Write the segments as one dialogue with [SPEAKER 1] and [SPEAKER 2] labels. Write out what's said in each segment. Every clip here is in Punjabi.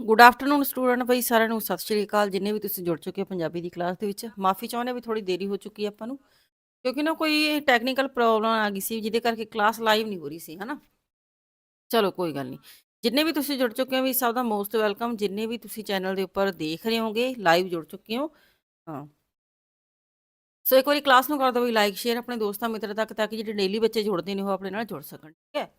[SPEAKER 1] ਗੁੱਡ ਆਫਟਰਨੂਨ ਸਟੂਡੈਂਟ ਬਈ ਸਾਰਿਆਂ ਨੂੰ ਸਤਿ ਸ਼੍ਰੀ ਅਕਾਲ। ਜਿੰਨੇ ਵੀ ਤੁਸੀਂ ਜੁੜ ਚੁੱਕੇ ਹੋ ਪੰਜਾਬੀ ਦੀ ਕਲਾਸ ਦੇ ਵਿੱਚ, ਮਾਫੀ ਚਾਹੁੰਦੇ ਵੀ ਥੋੜੀ ਦੇਰੀ ਹੋ ਚੁੱਕੀ ਹੈ ਆਪਾਂ ਨੂੰ, ਕਿਉਂਕਿ ਨਾ ਕੋਈ ਟੈਕਨੀਕਲ ਪ੍ਰੋਬਲਮ ਆ ਗਈ ਸੀ, ਜਿਹਦੇ ਕਰਕੇ ਕਲਾਸ ਲਾਈਵ ਨਹੀਂ ਹੋ ਰਹੀ ਸੀ, ਹਨਾ? ਚਲੋ, ਕੋਈ ਗੱਲ ਨਹੀਂ। ਜਿੰਨੇ ਵੀ ਤੁਸੀਂ ਜੁੜ ਚੁੱਕੇ ਹੋ ਵੀ ਸਭ ਦਾ ਮੋਸਟ ਵੈਲਕਮ ਜਿੰਨੇ ਵੀ ਤੁਸੀਂ ਚੈਨਲ ਦੇ ਉੱਪਰ ਦੇਖ ਰਹੇ ਹੋਗੇ ਲਾਈਵ ਜੁੜ ਚੁੱਕੇ ਹੋ, ਹਾਂ। ਸੋ ਇੱਕ ਵਾਰੀ ਕਲਾਸ ਨੂੰ ਕਰ ਦਿਓ ਵੀ ਲਾਈਕ ਸ਼ੇਅਰ ਆਪਣੇ ਦੋਸਤਾਂ, ਮਿੱਤਰਾਂ ਤੱਕ, ਤਾਂ ਕਿ ਜਿਹੜੇ ਡੇਲੀ ਬੱਚੇ ਜੁੜਦੇ ਨੇ ਉਹ ਆਪਣੇ ਨਾਲ ਜੁੜ ਸਕਣ, ਠੀਕ ਹੈ?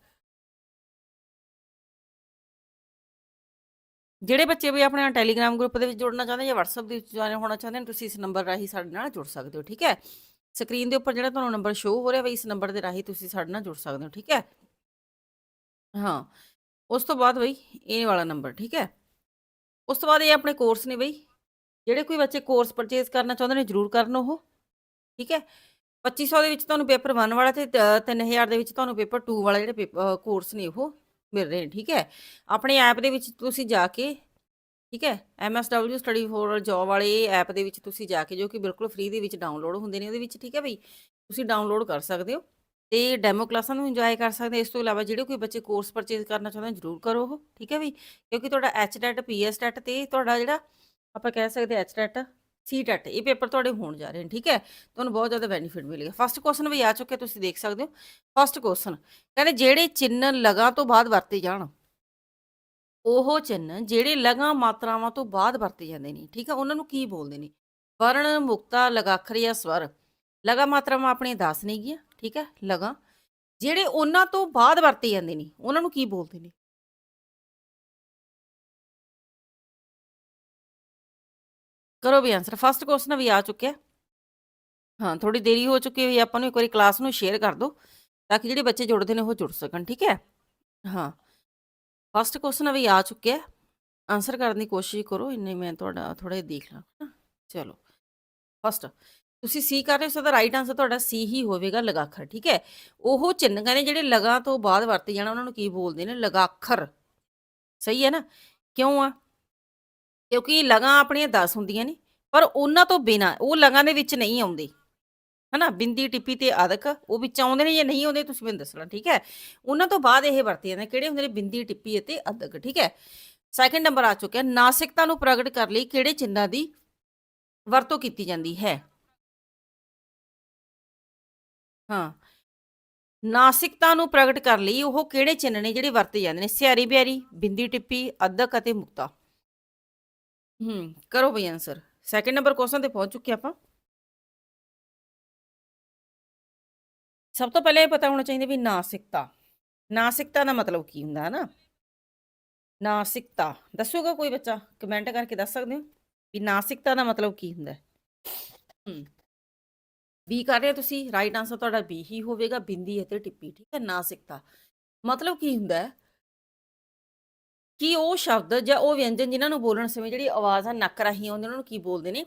[SPEAKER 1] ਜਿਹੜੇ ਬੱਚੇ ਵੀ ਆਪਣੇ ਟੈਲੀਗ੍ਰਾਮ ਗਰੁੱਪ ਦੇ ਵਿੱਚ ਜੁੜਨਾ ਚਾਹੁੰਦੇ ਜਾਂ WhatsApp ਦੇ ਵਿੱਚ ਜੁਆਇਨ ਹੋਣਾ ਚਾਹੁੰਦੇ ਨੇ, ਤੁਸੀਂ ਇਸ ਨੰਬਰ ਰਾਹੀਂ ਸਾਡੇ ਨਾਲ ਜੁੜ ਸਕਦੇ ਹੋ, ਠੀਕ ਹੈ? ਸਕਰੀਨ ਦੇ ਉੱਪਰ ਜਿਹੜਾ ਤੁਹਾਨੂੰ ਨੰਬਰ ਸ਼ੋ ਹੋ ਰਿਹਾ ਵੀ, ਇਸ ਨੰਬਰ ਦੇ ਰਾਹੀਂ ਤੁਸੀਂ ਸਾਡੇ ਨਾਲ ਜੁੜ ਸਕਦੇ ਹੋ, ਠੀਕ ਹੈ? ਹਾਂ, ਉਸ ਤੋਂ ਬਾਅਦ ਬਈ ਇਹ ਵਾਲਾ ਨੰਬਰ ਠੀਕ ਹੈ? ਉਸ ਤੋਂ ਬਾਅਦ ਇਹ ਆਪਣੇ ਕੋਰਸ ਨੇ ਬਈ, ਜਿਹੜੇ ਕੋਈ ਬੱਚੇ ਕੋਰਸ ਪਰਚੇਸ ਕਰਨਾ ਚਾਹੁੰਦੇ ਨੇ ਜਰੂਰ ਕਰਨ ਉਹ, ਠੀਕ ਹੈ? 2500 ਦੇ ਵਿੱਚ ਤੁਹਾਨੂੰ ਪੇਪਰ 1 ਵਾਲਾ ਤੇ 3000 ਦੇ ਵਿੱਚ ਤੁਹਾਨੂੰ ਪੇਪਰ 2 ਵਾਲਾ ਜਿਹੜੇ ਕੋਰਸ ਨੇ ਉਹ ਮਿਲ ਰਹੇ ਨੇ, ਠੀਕ ਹੈ? ਆਪਣੇ ਐਪ ਦੇ ਵਿੱਚ ਤੁਸੀਂ ਜਾ ਕੇ, ਠੀਕ ਹੈ? MSW ਸਟੱਡੀ ਫੋਰ ਜੌਬ ਵਾਲੇ ਐਪ ਦੇ ਵਿੱਚ ਤੁਸੀਂ ਜਾ ਕੇ ਜੋ ਕਿ ਬਿਲਕੁਲ ਫ੍ਰੀ ਦੇ ਵਿੱਚ ਡਾਊਨਲੋਡ ਹੁੰਦੇ ਨੇ ਉਹਦੇ ਵਿੱਚ, ਠੀਕ ਹੈ ਬਈ? ਤੁਸੀਂ ਡਾਊਨਲੋਡ ਕਰ ਸਕਦੇ ਹੋ ਤੇ ਡੈਮੋ ਕਲਾਸਾਂ ਨੂੰ ਇੰਜੋਏ ਕਰ ਸਕਦੇ ਇਸ ਤੋਂ ਇਲਾਵਾ ਜਿਹੜੇ ਕੋਈ ਬੱਚੇ ਕੋਰਸ ਪਰਚੇਸ ਕਰਨਾ ਚਾਹੁੰਦੇ ਜਰੂਰ ਕਰੋ ਉਹ, ਠੀਕ ਹੈ ਬਈ? ਕਿਉਂਕਿ ਤੁਹਾਡਾ HTET PSTET ਤੇ ਤੁਹਾਡਾ ਜਿਹੜਾ ਆਪਾਂ ਕਹਿ ਸਕਦੇ ਹਾਂ HTET CTET ਇਹ ਪੇਪਰ ਤੁਹਾਡੇ ਹੋਣ ਜਾ ਰਹੇ ਨੇ, ਠੀਕ ਹੈ? ਤੁਹਾਨੂੰ ਬਹੁਤ ਜ਼ਿਆਦਾ ਬੈਨੀਫਿਟ ਮਿਲੇਗਾ। ਫਸਟ ਕੁਐਸਚਨ ਵੀ ਆ ਚੁੱਕਿਆ, ਤੁਸੀਂ ਦੇਖ ਸਕਦੇ ਹੋ। ਫਸਟ ਕੁਐਸਚਨ ਕਹਿੰਦੇ ਜਿਹੜੇ ਚਿੰਨ੍ਹ ਲਗਾ ਤੋਂ ਬਾਅਦ ਵਰਤੇ ਜਾਣ, ਉਹ ਚਿੰਨ੍ਹ ਜਿਹੜੇ ਲਗਾ ਮਾਤਰਾਵਾਂ ਤੋਂ ਬਾਅਦ ਵਰਤੇ ਜਾਂਦੇ ਨੇ, ਠੀਕ ਹੈ? ਉਹਨਾਂ ਨੂੰ ਕੀ ਬੋਲਦੇ ਨੇ? ਵਰਣ, ਮੁਕਤਾ, ਲਗਾਖਰ ਜਾਂ ਸਵਰ। ਲਗਾ ਮਾਤਰਾਵਾਂ ਆਪਣੀਆਂ 10 ਨੇਗੀਆਂ ਠੀਕ ਹੈ? ਲਗਾ, ਜਿਹੜੇ ਉਹਨਾਂ ਤੋਂ ਬਾਅਦ ਵਰਤੇ ਜਾਂਦੇ ਨੇ, ਉਹਨਾਂ ਨੂੰ ਕੀ ਬੋਲਦੇ ਨੇ? ਕਰੋ ਵੀ ਆਨਸਰ ਫਸਟ ਕੁਐਸਚਨ ਵੀ ਆ ਚੁੱਕਿਆ ਹਾਂ। ਥੋੜੀ ਦੇਰੀ ਹੋ ਚੁੱਕੀ ਹੈ। ਆਪਾਂ ਨੂੰ ਇੱਕ ਵਾਰੀ ਕਲਾਸ ਨੂੰ ਸ਼ੇਅਰ ਕਰ ਦਿਓ ਤਾਂ ਕਿ ਜਿਹੜੇ ਬੱਚੇ ਜੁੜਦੇ ਨੇ ਉਹ ਜੁੜ ਸਕਣ, ਠੀਕ ਹੈ? ਹਾਂ। ਫਸਟ ਕੁਐਸਚਨ ਵੀ ਆ ਚੁੱਕਿਆ ਆਨਸਰ ਕਰਨ ਦੀ ਕੋਸ਼ਿਸ਼ ਕਰੋ। ਇੰਨੇ ਮੈਂ ਤੁਹਾਡਾ ਥੋੜਾ ਦੇਖ ਲਾਂ। ਚਲੋ। ਫਸਟ ਤੁਸੀਂ ਸੀ ਕਰ ਰਹੇ ਹੋ ਸੋ ਰਾਈਟ ਆਨਸਰ ਤੁਹਾਡਾ ਸੀ ਹੀ ਹੋਵੇਗਾ, ਲਗਾਖਰ, ਠੀਕ ਹੈ? ਉਹ ਚਿੰਨ੍ਹ ਨੇ ਜਿਹੜੇ ਲਗਾ ਤੋਂ ਬਾਅਦ ਵਰਤੇ ਜਾਣਾ, ਉਹਨਾਂ ਨੂੰ ਕੀ ਬੋਲਦੇ ਨੇ? ਲਗਾਖਰ। ਸਹੀ ਹੈ ਨਾ? ਕਿਉਂ ਆ? ਕਿਉਂਕਿ ਲਗਾਂ ਆਪਣੀਆਂ 10 ਹੁੰਦੀਆਂ ਨੇ, ਪਰ ਉਹਨਾਂ ਤੋਂ ਬਿਨਾ ਉਹ ਲਗਾਂ ਦੇ ਵਿੱਚ ਨਹੀਂ ਆਉਂਦੇ। ਹਨਾ, ਬਿੰਦੀ, ਟਿੱਪੀ ਤੇ ਆਦਕ, ਉਹ ਵਿੱਚ ਆਉਂਦੇ ਨੇ ਜਾਂ ਨਹੀਂ ਆਉਂਦੇ, ਤੁਸੀਂ ਮੈਨੂੰ ਦੱਸਣਾ, ਠੀਕ ਹੈ? ਉਹਨਾਂ ਤੋਂ ਬਾਅਦ ਇਹ ਵਰਤੇ ਜਾਂਦੇ ਕਿਹੜੇ ਹੁੰਦੇ ਨੇ? ਬਿੰਦੀ, ਟਿੱਪੀ ਅਤੇ ਅਦਕ ਠੀਕ ਹੈ? ਸੈਕੰਡ ਨੰਬਰ ਆ ਚੁੱਕਿਆ, ਨਾਸਿਕਤਾ ਨੂੰ ਪ੍ਰਗਟ ਕਰਨ ਲਈ ਕਿਹੜੇ ਚਿੰਨ੍ਹਾਂ ਦੀ ਵਰਤੋਂ ਕੀਤੀ ਜਾਂਦੀ ਹੈ? ਹਾਂ। ਨਾਸਿਕਤਾ ਨੂੰ ਪ੍ਰਗਟ ਕਰਨ ਲਈ ਉਹ ਕਿਹੜੇ ਚਿੰਨ੍ਹ ਨੇ ਜਿਹੜੇ ਵਰਤੇ ਜਾਂਦੇ ਨੇ? ਸਿਆਰੀ ਬਿਆਰੀ, ਬਿੰਦੀ, ਟਿੱਪੀ ਅਦਕ ਅਤੇ ਮੁਕਤਾ। ਹੂੰ, ਕਰੋ ਬਈ ਆਨਸਰ ਸੈਕੰਡ ਨੰਬਰ ਕੁਐਸਚਨ ਤੇ ਪਹੁੰਚ ਚੁੱਕੇ ਆਪਾਂ। ਸਭ ਤੋਂ ਪਹਿਲਾਂ ਇਹ ਪਤਾ ਹੋਣਾ ਚਾਹੀਦਾ ਵੀ ਨਾਸਿਕਤਾ। ਨਾਸਿਕਤਾ ਦਾ ਮਤਲਬ ਕੀ ਹੁੰਦਾ ਹੈ ਨਾ ਨਾਸਿਕਤਾ। ਦੱਸੋਗਾ ਕੋਈ ਬੱਚਾ? ਕਮੈਂਟ ਕਰਕੇ ਦੱਸ ਸਕਦੇ ਹੋ? ਵੀ ਨਾਸਿਕਤਾ ਦਾ ਮਤਲਬ ਕੀ ਹੁੰਦਾ? ਹੈ। ਹੂੰ ਬੀ ਕਰ ਰਹੇ ਹੋ ਤੁਸੀਂ। ਰਾਈਟ ਆਨਸਰ ਤੁਹਾਡਾ ਬੀ ਹੀ ਹੋਵੇਗਾ। ਬਿੰਦੀ ਅਤੇ ਟਿੱਪੀ, ਠੀਕ ਹੈ? ਨਾਸਿਕਤਾ। ਮਤਲਬ ਕੀ ਹੁੰਦਾ? ਹੈ ਕਿ ਉਹ ਸ਼ਬਦ ਜਾਂ ਉਹ ਵਿਅੰਜਨ ਜਿਨ੍ਹਾਂ ਨੂੰ ਬੋਲਣ ਸਮੇਂ ਜਿਹੜੀ ਆਵਾਜ਼ ਆ, ਨੱਕ ਰਾਹੀਂ ਆਉਂਦੀ, ਉਹਨਾਂ ਨੂੰ ਕੀ ਬੋਲਦੇ ਨੇ?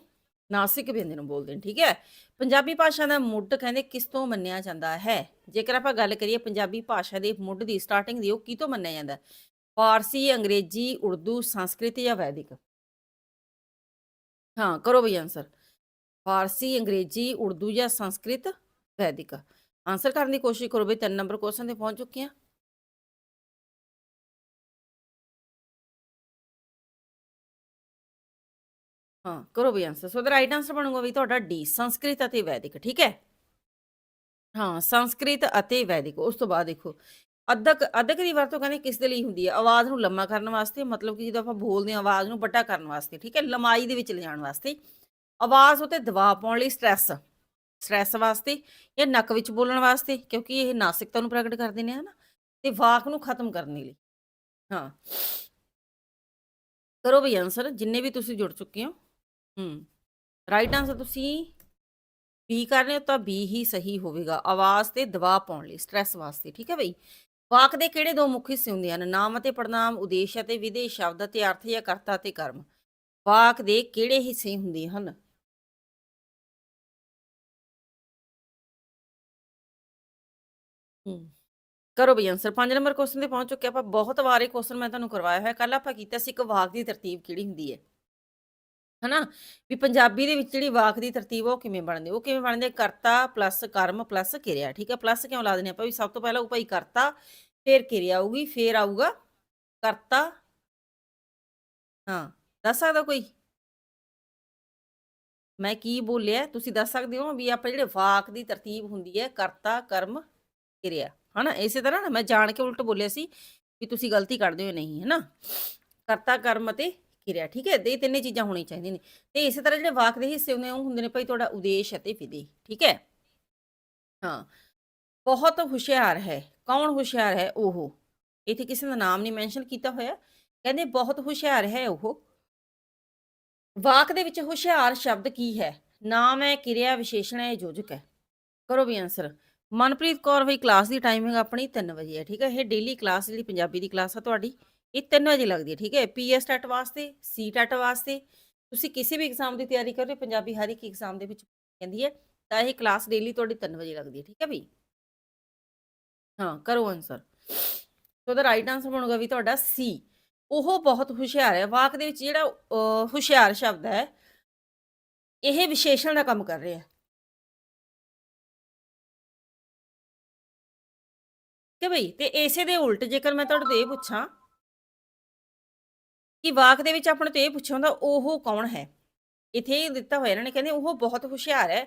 [SPEAKER 1] ਨਾਸਿਕ ਵਿਅੰਜਨ ਬੋਲਦੇ ਨੇ, ਠੀਕ ਹੈ? ਪੰਜਾਬੀ ਭਾਸ਼ਾ ਦਾ ਮੁੱਢ ਕਹਿੰਦੇ ਕਿਸ ਤੋਂ ਮੰਨਿਆ ਜਾਂਦਾ ਹੈ? ਜੇਕਰ ਆਪਾਂ ਗੱਲ ਕਰੀਏ ਪੰਜਾਬੀ ਭਾਸ਼ਾ ਦੇ ਮੁੱਢ ਦੀ ਸਟਾਰਟਿੰਗ ਦੀ, ਉਹ ਕੀ ਤੋਂ ਮੰਨਿਆ ਜਾਂਦਾ? ਫਾਰਸੀ, ਅੰਗਰੇਜ਼ੀ, ਉਰਦੂ, ਸੰਸਕ੍ਰਿਤ ਜਾਂ ਵੈਦਿਕ? ਹਾਂ, ਕਰੋ ਬਈ ਆਨਸਰ ਫਾਰਸੀ, ਅੰਗਰੇਜ਼ੀ, ਉਰਦੂ ਜਾਂ ਸੰਸਕ੍ਰਿਤ, ਵੈਦਿਕ। ਆਨਸਰ ਕਰਨ ਦੀ ਕੋਸ਼ਿਸ਼ ਕਰੋ ਬਈ, ਤਿੰਨ ਨੰਬਰ ਕੁਐਸਚਨ ਤੇ ਪਹੁੰਚ ਚੁੱਕੇ ਆ ਹਾਂ, ਕਰੋ ਵੀ ਆਨਸਰ ਸੋ ਦਾ ਰਾਈਟ ਆਨਸਰ ਬਣੂਗਾ ਵੀ ਤੁਹਾਡਾ ਡੀ ਸੰਸਕ੍ਰਿਤ ਅਤੇ ਵੈਦਿਕ, ਠੀਕ ਹੈ? ਹਾਂ, ਸੰਸਕ੍ਰਿਤ ਅਤੇ ਵੈਦਿਕ। ਉਸ ਤੋਂ ਬਾਅਦ ਦੇਖੋ ਅਦਕ ਅਦਕ ਦੀ ਵਰਤੋਂ ਕਹਿੰਦੇ ਕਿਸ ਦੇ ਲਈ ਹੁੰਦੀ ਹੈ? ਆਵਾਜ਼ ਨੂੰ ਲੰਮਾ ਕਰਨ ਵਾਸਤੇ, ਮਤਲਬ ਕਿ ਜਦੋਂ ਆਪਾਂ ਬੋਲਦੇ ਹਾਂ, ਆਵਾਜ਼ ਨੂੰ ਵੱਡਾ ਕਰਨ ਵਾਸਤੇ, ਠੀਕ ਹੈ? ਲੰਮਾਈ ਦੇ ਵਿੱਚ ਲਿਜਾਣ ਵਾਸਤੇ। ਆਵਾਜ਼ ਉਤੇ ਦਬਾਅ ਪਾਉਣ ਲਈ ਸਟ੍ਰੈਸ ਸਟ੍ਰੈਸ ਵਾਸਤੇ ਜਾਂ ਨੱਕ ਵਿੱਚ ਬੋਲਣ ਵਾਸਤੇ, ਕਿਉਂਕਿ ਇਹ ਨਾਸਿਕਤਾ ਨੂੰ ਪ੍ਰਗਟ ਕਰਦੇ ਨੇ ਹਨਾ ਤੇ ਵਾਕ ਨੂੰ ਖਤਮ ਕਰਨ ਲਈ। ਹਾਂ। ਕਰੋ ਵੀ ਆਨਸਰ ਜਿੰਨੇ ਵੀ ਤੁਸੀਂ ਜੁੜ ਚੁੱਕੇ ਹੋ। ਹੂੰ ਰਾਈਟ ਆਨਸਰ ਤੁਸੀਂ ਬੀ ਕਰ ਰਹੇ ਹੋ ਤਾਂ ਬੀ ਹੀ ਸਹੀ ਹੋਵੇਗਾ। ਆਵਾਜ਼ ਤੇ ਦਬਾਅ ਪਾਉਣ ਲਈ ਸਟ੍ਰੈਸ ਵਾਸਤੇ, ਠੀਕ ਹੈ ਬਈ? ਵਾਕ ਦੇ ਕਿਹੜੇ ਦੋ ਮੁੱਖ ਹਿੱਸੇ ਹੁੰਦੇ ਹਨ? ਨਾਮ ਅਤੇ ਪੜਨਾਮ ਉਦੇਸ਼ ਅਤੇ ਵਿਧੇ ਸ਼ਬਦ ਅਤੇ ਅਰਥ ਜਾਂ ਕਰਤਾ ਅਤੇ ਕਰਮ। ਵਾਕ ਦੇ ਕਿਹੜੇ ਹਿੱਸੇ ਹੁੰਦੇ ਹਨ? ਕਰੋ ਬਈ ਆਨਸਰ 5 ਨੰਬਰ ਕੁਐਸਚਨ ਤੇ ਪਹੁੰਚ ਚੁੱਕੇ ਆਪਾਂ। ਬਹੁਤ ਵਾਰ ਇਹ ਕੁਐਸਚਨ ਮੈਂ ਤੁਹਾਨੂੰ ਕਰਵਾਇਆ ਹੋਇਆ। ਕੱਲ ਆਪਾਂ ਕੀਤਾ ਸੀ ਇੱਕ ਵਾਕ ਦੀ ਤਰਤੀਬ ਕਿਹੜੀ ਹੁੰਦੀ ਹੈ? ਹਨਾ? ਵੀ ਪੰਜਾਬੀ ਦੇ ਵਿੱਚ ਜਿਹੜੀ ਵਾਕ ਦੀ ਤਰਤੀਬ ਆ, ਉਹ ਕਿਵੇਂ ਬਣਦੀ? ਉਹ ਕਿਵੇਂ ਬਣਦੀ? ਕਰਤਾ ਪਲੱਸ ਕਰਮ ਪਲੱਸ ਕਿਰਿਆ, ਠੀਕ ਹੈ ਪਲੱਸ ਕਿਉਂ ਲਾ ਦਿੰਦੇ ਆਪਾਂ? ਵੀ ਸਭ ਤੋਂ ਪਹਿਲਾਂ ਉਹ ਭਾਈ ਕਰਤਾ, ਫਿਰ ਕਿਰਿਆ ਆਊਗੀ, ਫਿਰ ਆਊਗਾ ਕਰਤਾ। ਹਾਂ, ਦੱਸ ਸਕਦਾ ਕੋਈ? ਮੈਂ ਕੀ ਬੋਲਿਆ? ਤੁਸੀਂ ਦੱਸ ਸਕਦੇ ਹੋ ਵੀ ਆਪਾਂ ਜਿਹੜੇ ਵਾਕ ਦੀ ਤਰਤੀਬ ਹੁੰਦੀ ਹੈ, ਕਰਤਾ, ਕਰਮ, ਕਿਰਿਆ, ਹਨਾ? ਇਸੇ ਤਰ੍ਹਾਂ ਨਾ ਮੈਂ ਜਾਣ ਕੇ ਉਲਟ ਬੋਲਿਆ ਸੀ ਵੀ ਤੁਸੀਂ ਗਲਤੀ ਕਰਦੇ ਹੋ ਨਹੀਂ, ਹਨਾ? ਕਰਤਾ, ਕਰਮ ਅਤੇ ਕਿਰਿਆ ਠੀਕ ਹੈ? ਤੇ ਇਹ ਤਿੰਨੇ ਚੀਜ਼ਾਂ ਹੋਣੀ ਚਾਹੀਦੀਆਂ ਨੇ। ਤੇ ਇਸੇ ਤਰ੍ਹਾਂ ਜਿਹੜੇ ਵਾਕ ਦੇ ਹਿੱਸੇ ਹੁੰਦੇ ਉਹ ਹੁੰਦੇ ਨੇ ਭਾਈ ਤੁਹਾਡਾ ਉਦੇਸ਼ ਅਤੇ ਵਿਧੀ, ਠੀਕ ਹੈ? ਹਾਂ। ਬਹੁਤ ਹੁਸ਼ਿਆਰ ਹੈ। ਕੌਣ ਹੁਸ਼ਿਆਰ ਹੈ? ਉਹ। ਇੱਥੇ ਕਿਸੇ ਦਾ ਨਾਮ ਨਹੀਂ ਮੈਂਸ਼ਨ ਕੀਤਾ ਹੋਇਆ। ਕਹਿੰਦੇ ਬਹੁਤ ਹੁਸ਼ਿਆਰ ਹੈ ਉਹ। ਵਾਕ ਦੇ ਵਿੱਚ ਹੁਸ਼ਿਆਰ ਸ਼ਬਦ ਕੀ ਹੈ? ਨਾਮ ਹੈ, ਕਿਰਿਆ, ਵਿਸ਼ੇਸ਼ਣ ਹੈ ਯੋਜਕ ਹੈ। ਕਰੋ ਵੀ ਆਨਸਰ ਮਨਪ੍ਰੀਤ ਕੌਰ ਵੀ ਕਲਾਸ ਦੀ ਟਾਈਮਿੰਗ ਆਪਣੀ 3 ਵਜੇ ਹੈ, ਠੀਕ ਹੈ? ਇਹ ਡੇਲੀ ਕਲਾਸ ਜਿਹੜੀ ਪੰਜਾਬੀ ਦੀ ਕਲਾਸ ਆ ਤੁਹਾਡੀ ਇਹ ਤਿੰਨ ਵਜੇ ਲੱਗਦੀ ਹੈ, ਠੀਕ ਹੈ? ਪੀਐਸ ਟੈਟ ਵਾਸਤੇ ਸੀ ਟੈਟ ਵਾਸਤੇ। ਤੁਸੀਂ ਕਿਸੇ ਵੀ ਐਗਜ਼ਾਮ ਦੀ ਤਿਆਰੀ ਕਰ ਰਹੇ ਹੋ, ਪੰਜਾਬੀ ਹਰ ਇੱਕ ਐਗਜ਼ਾਮ ਦੇ ਵਿੱਚ ਕਹਿੰਦੀ ਹੈ, ਤਾਂ ਇਹ ਕਲਾਸ ਡੇਲੀ ਤੁਹਾਡੀ 3 ਵਜੇ ਲੱਗਦੀ ਹੈ, ਠੀਕ ਹੈ ਵੀ ਹਾਂ, ਕਰੋ ਆਨਸਰ ਸੋ ਦਾ ਰਾਈਟ ਆਨਸਰ ਬਣੂਗਾ ਵੀ ਤੁਹਾਡਾ ਸੀ ਉਹ ਬਹੁਤ ਹੁਸ਼ਿਆਰ ਹੈ, ਵਾਕ ਦੇ ਵਿੱਚ ਜਿਹੜਾ ਹੁਸ਼ਿਆਰ ਸ਼ਬਦ ਹੈ, ਇਹ ਵਿਸ਼ੇਸ਼ਣ ਦਾ ਕੰਮ ਕਰ ਰਿਹਾ ਹੈ। ਕਿ ਬਈ? ਤੇ ਇਸੇ ਦੇ ਉਲਟ ਜੇਕਰ ਮੈਂ ਤੁਹਾਡੇ ਤੋਂ ਇਹ ਪੁੱਛਾਂ ਕਿ ਵਾਕ ਦੇ ਵਿੱਚ ਆਪਣੇ ਤੋਂ ਇਹ ਪੁੱਛਿਆ ਹੁੰਦਾ, ਉਹ ਕੌਣ ਹੈ? ਇੱਥੇ ਇਹ ਦਿੱਤਾ ਹੋਇਆ, ਇਹਨਾਂ ਨੇ ਕਹਿੰਦੇ, ਉਹ ਬਹੁਤ ਹੁਸ਼ਿਆਰ ਹੈ।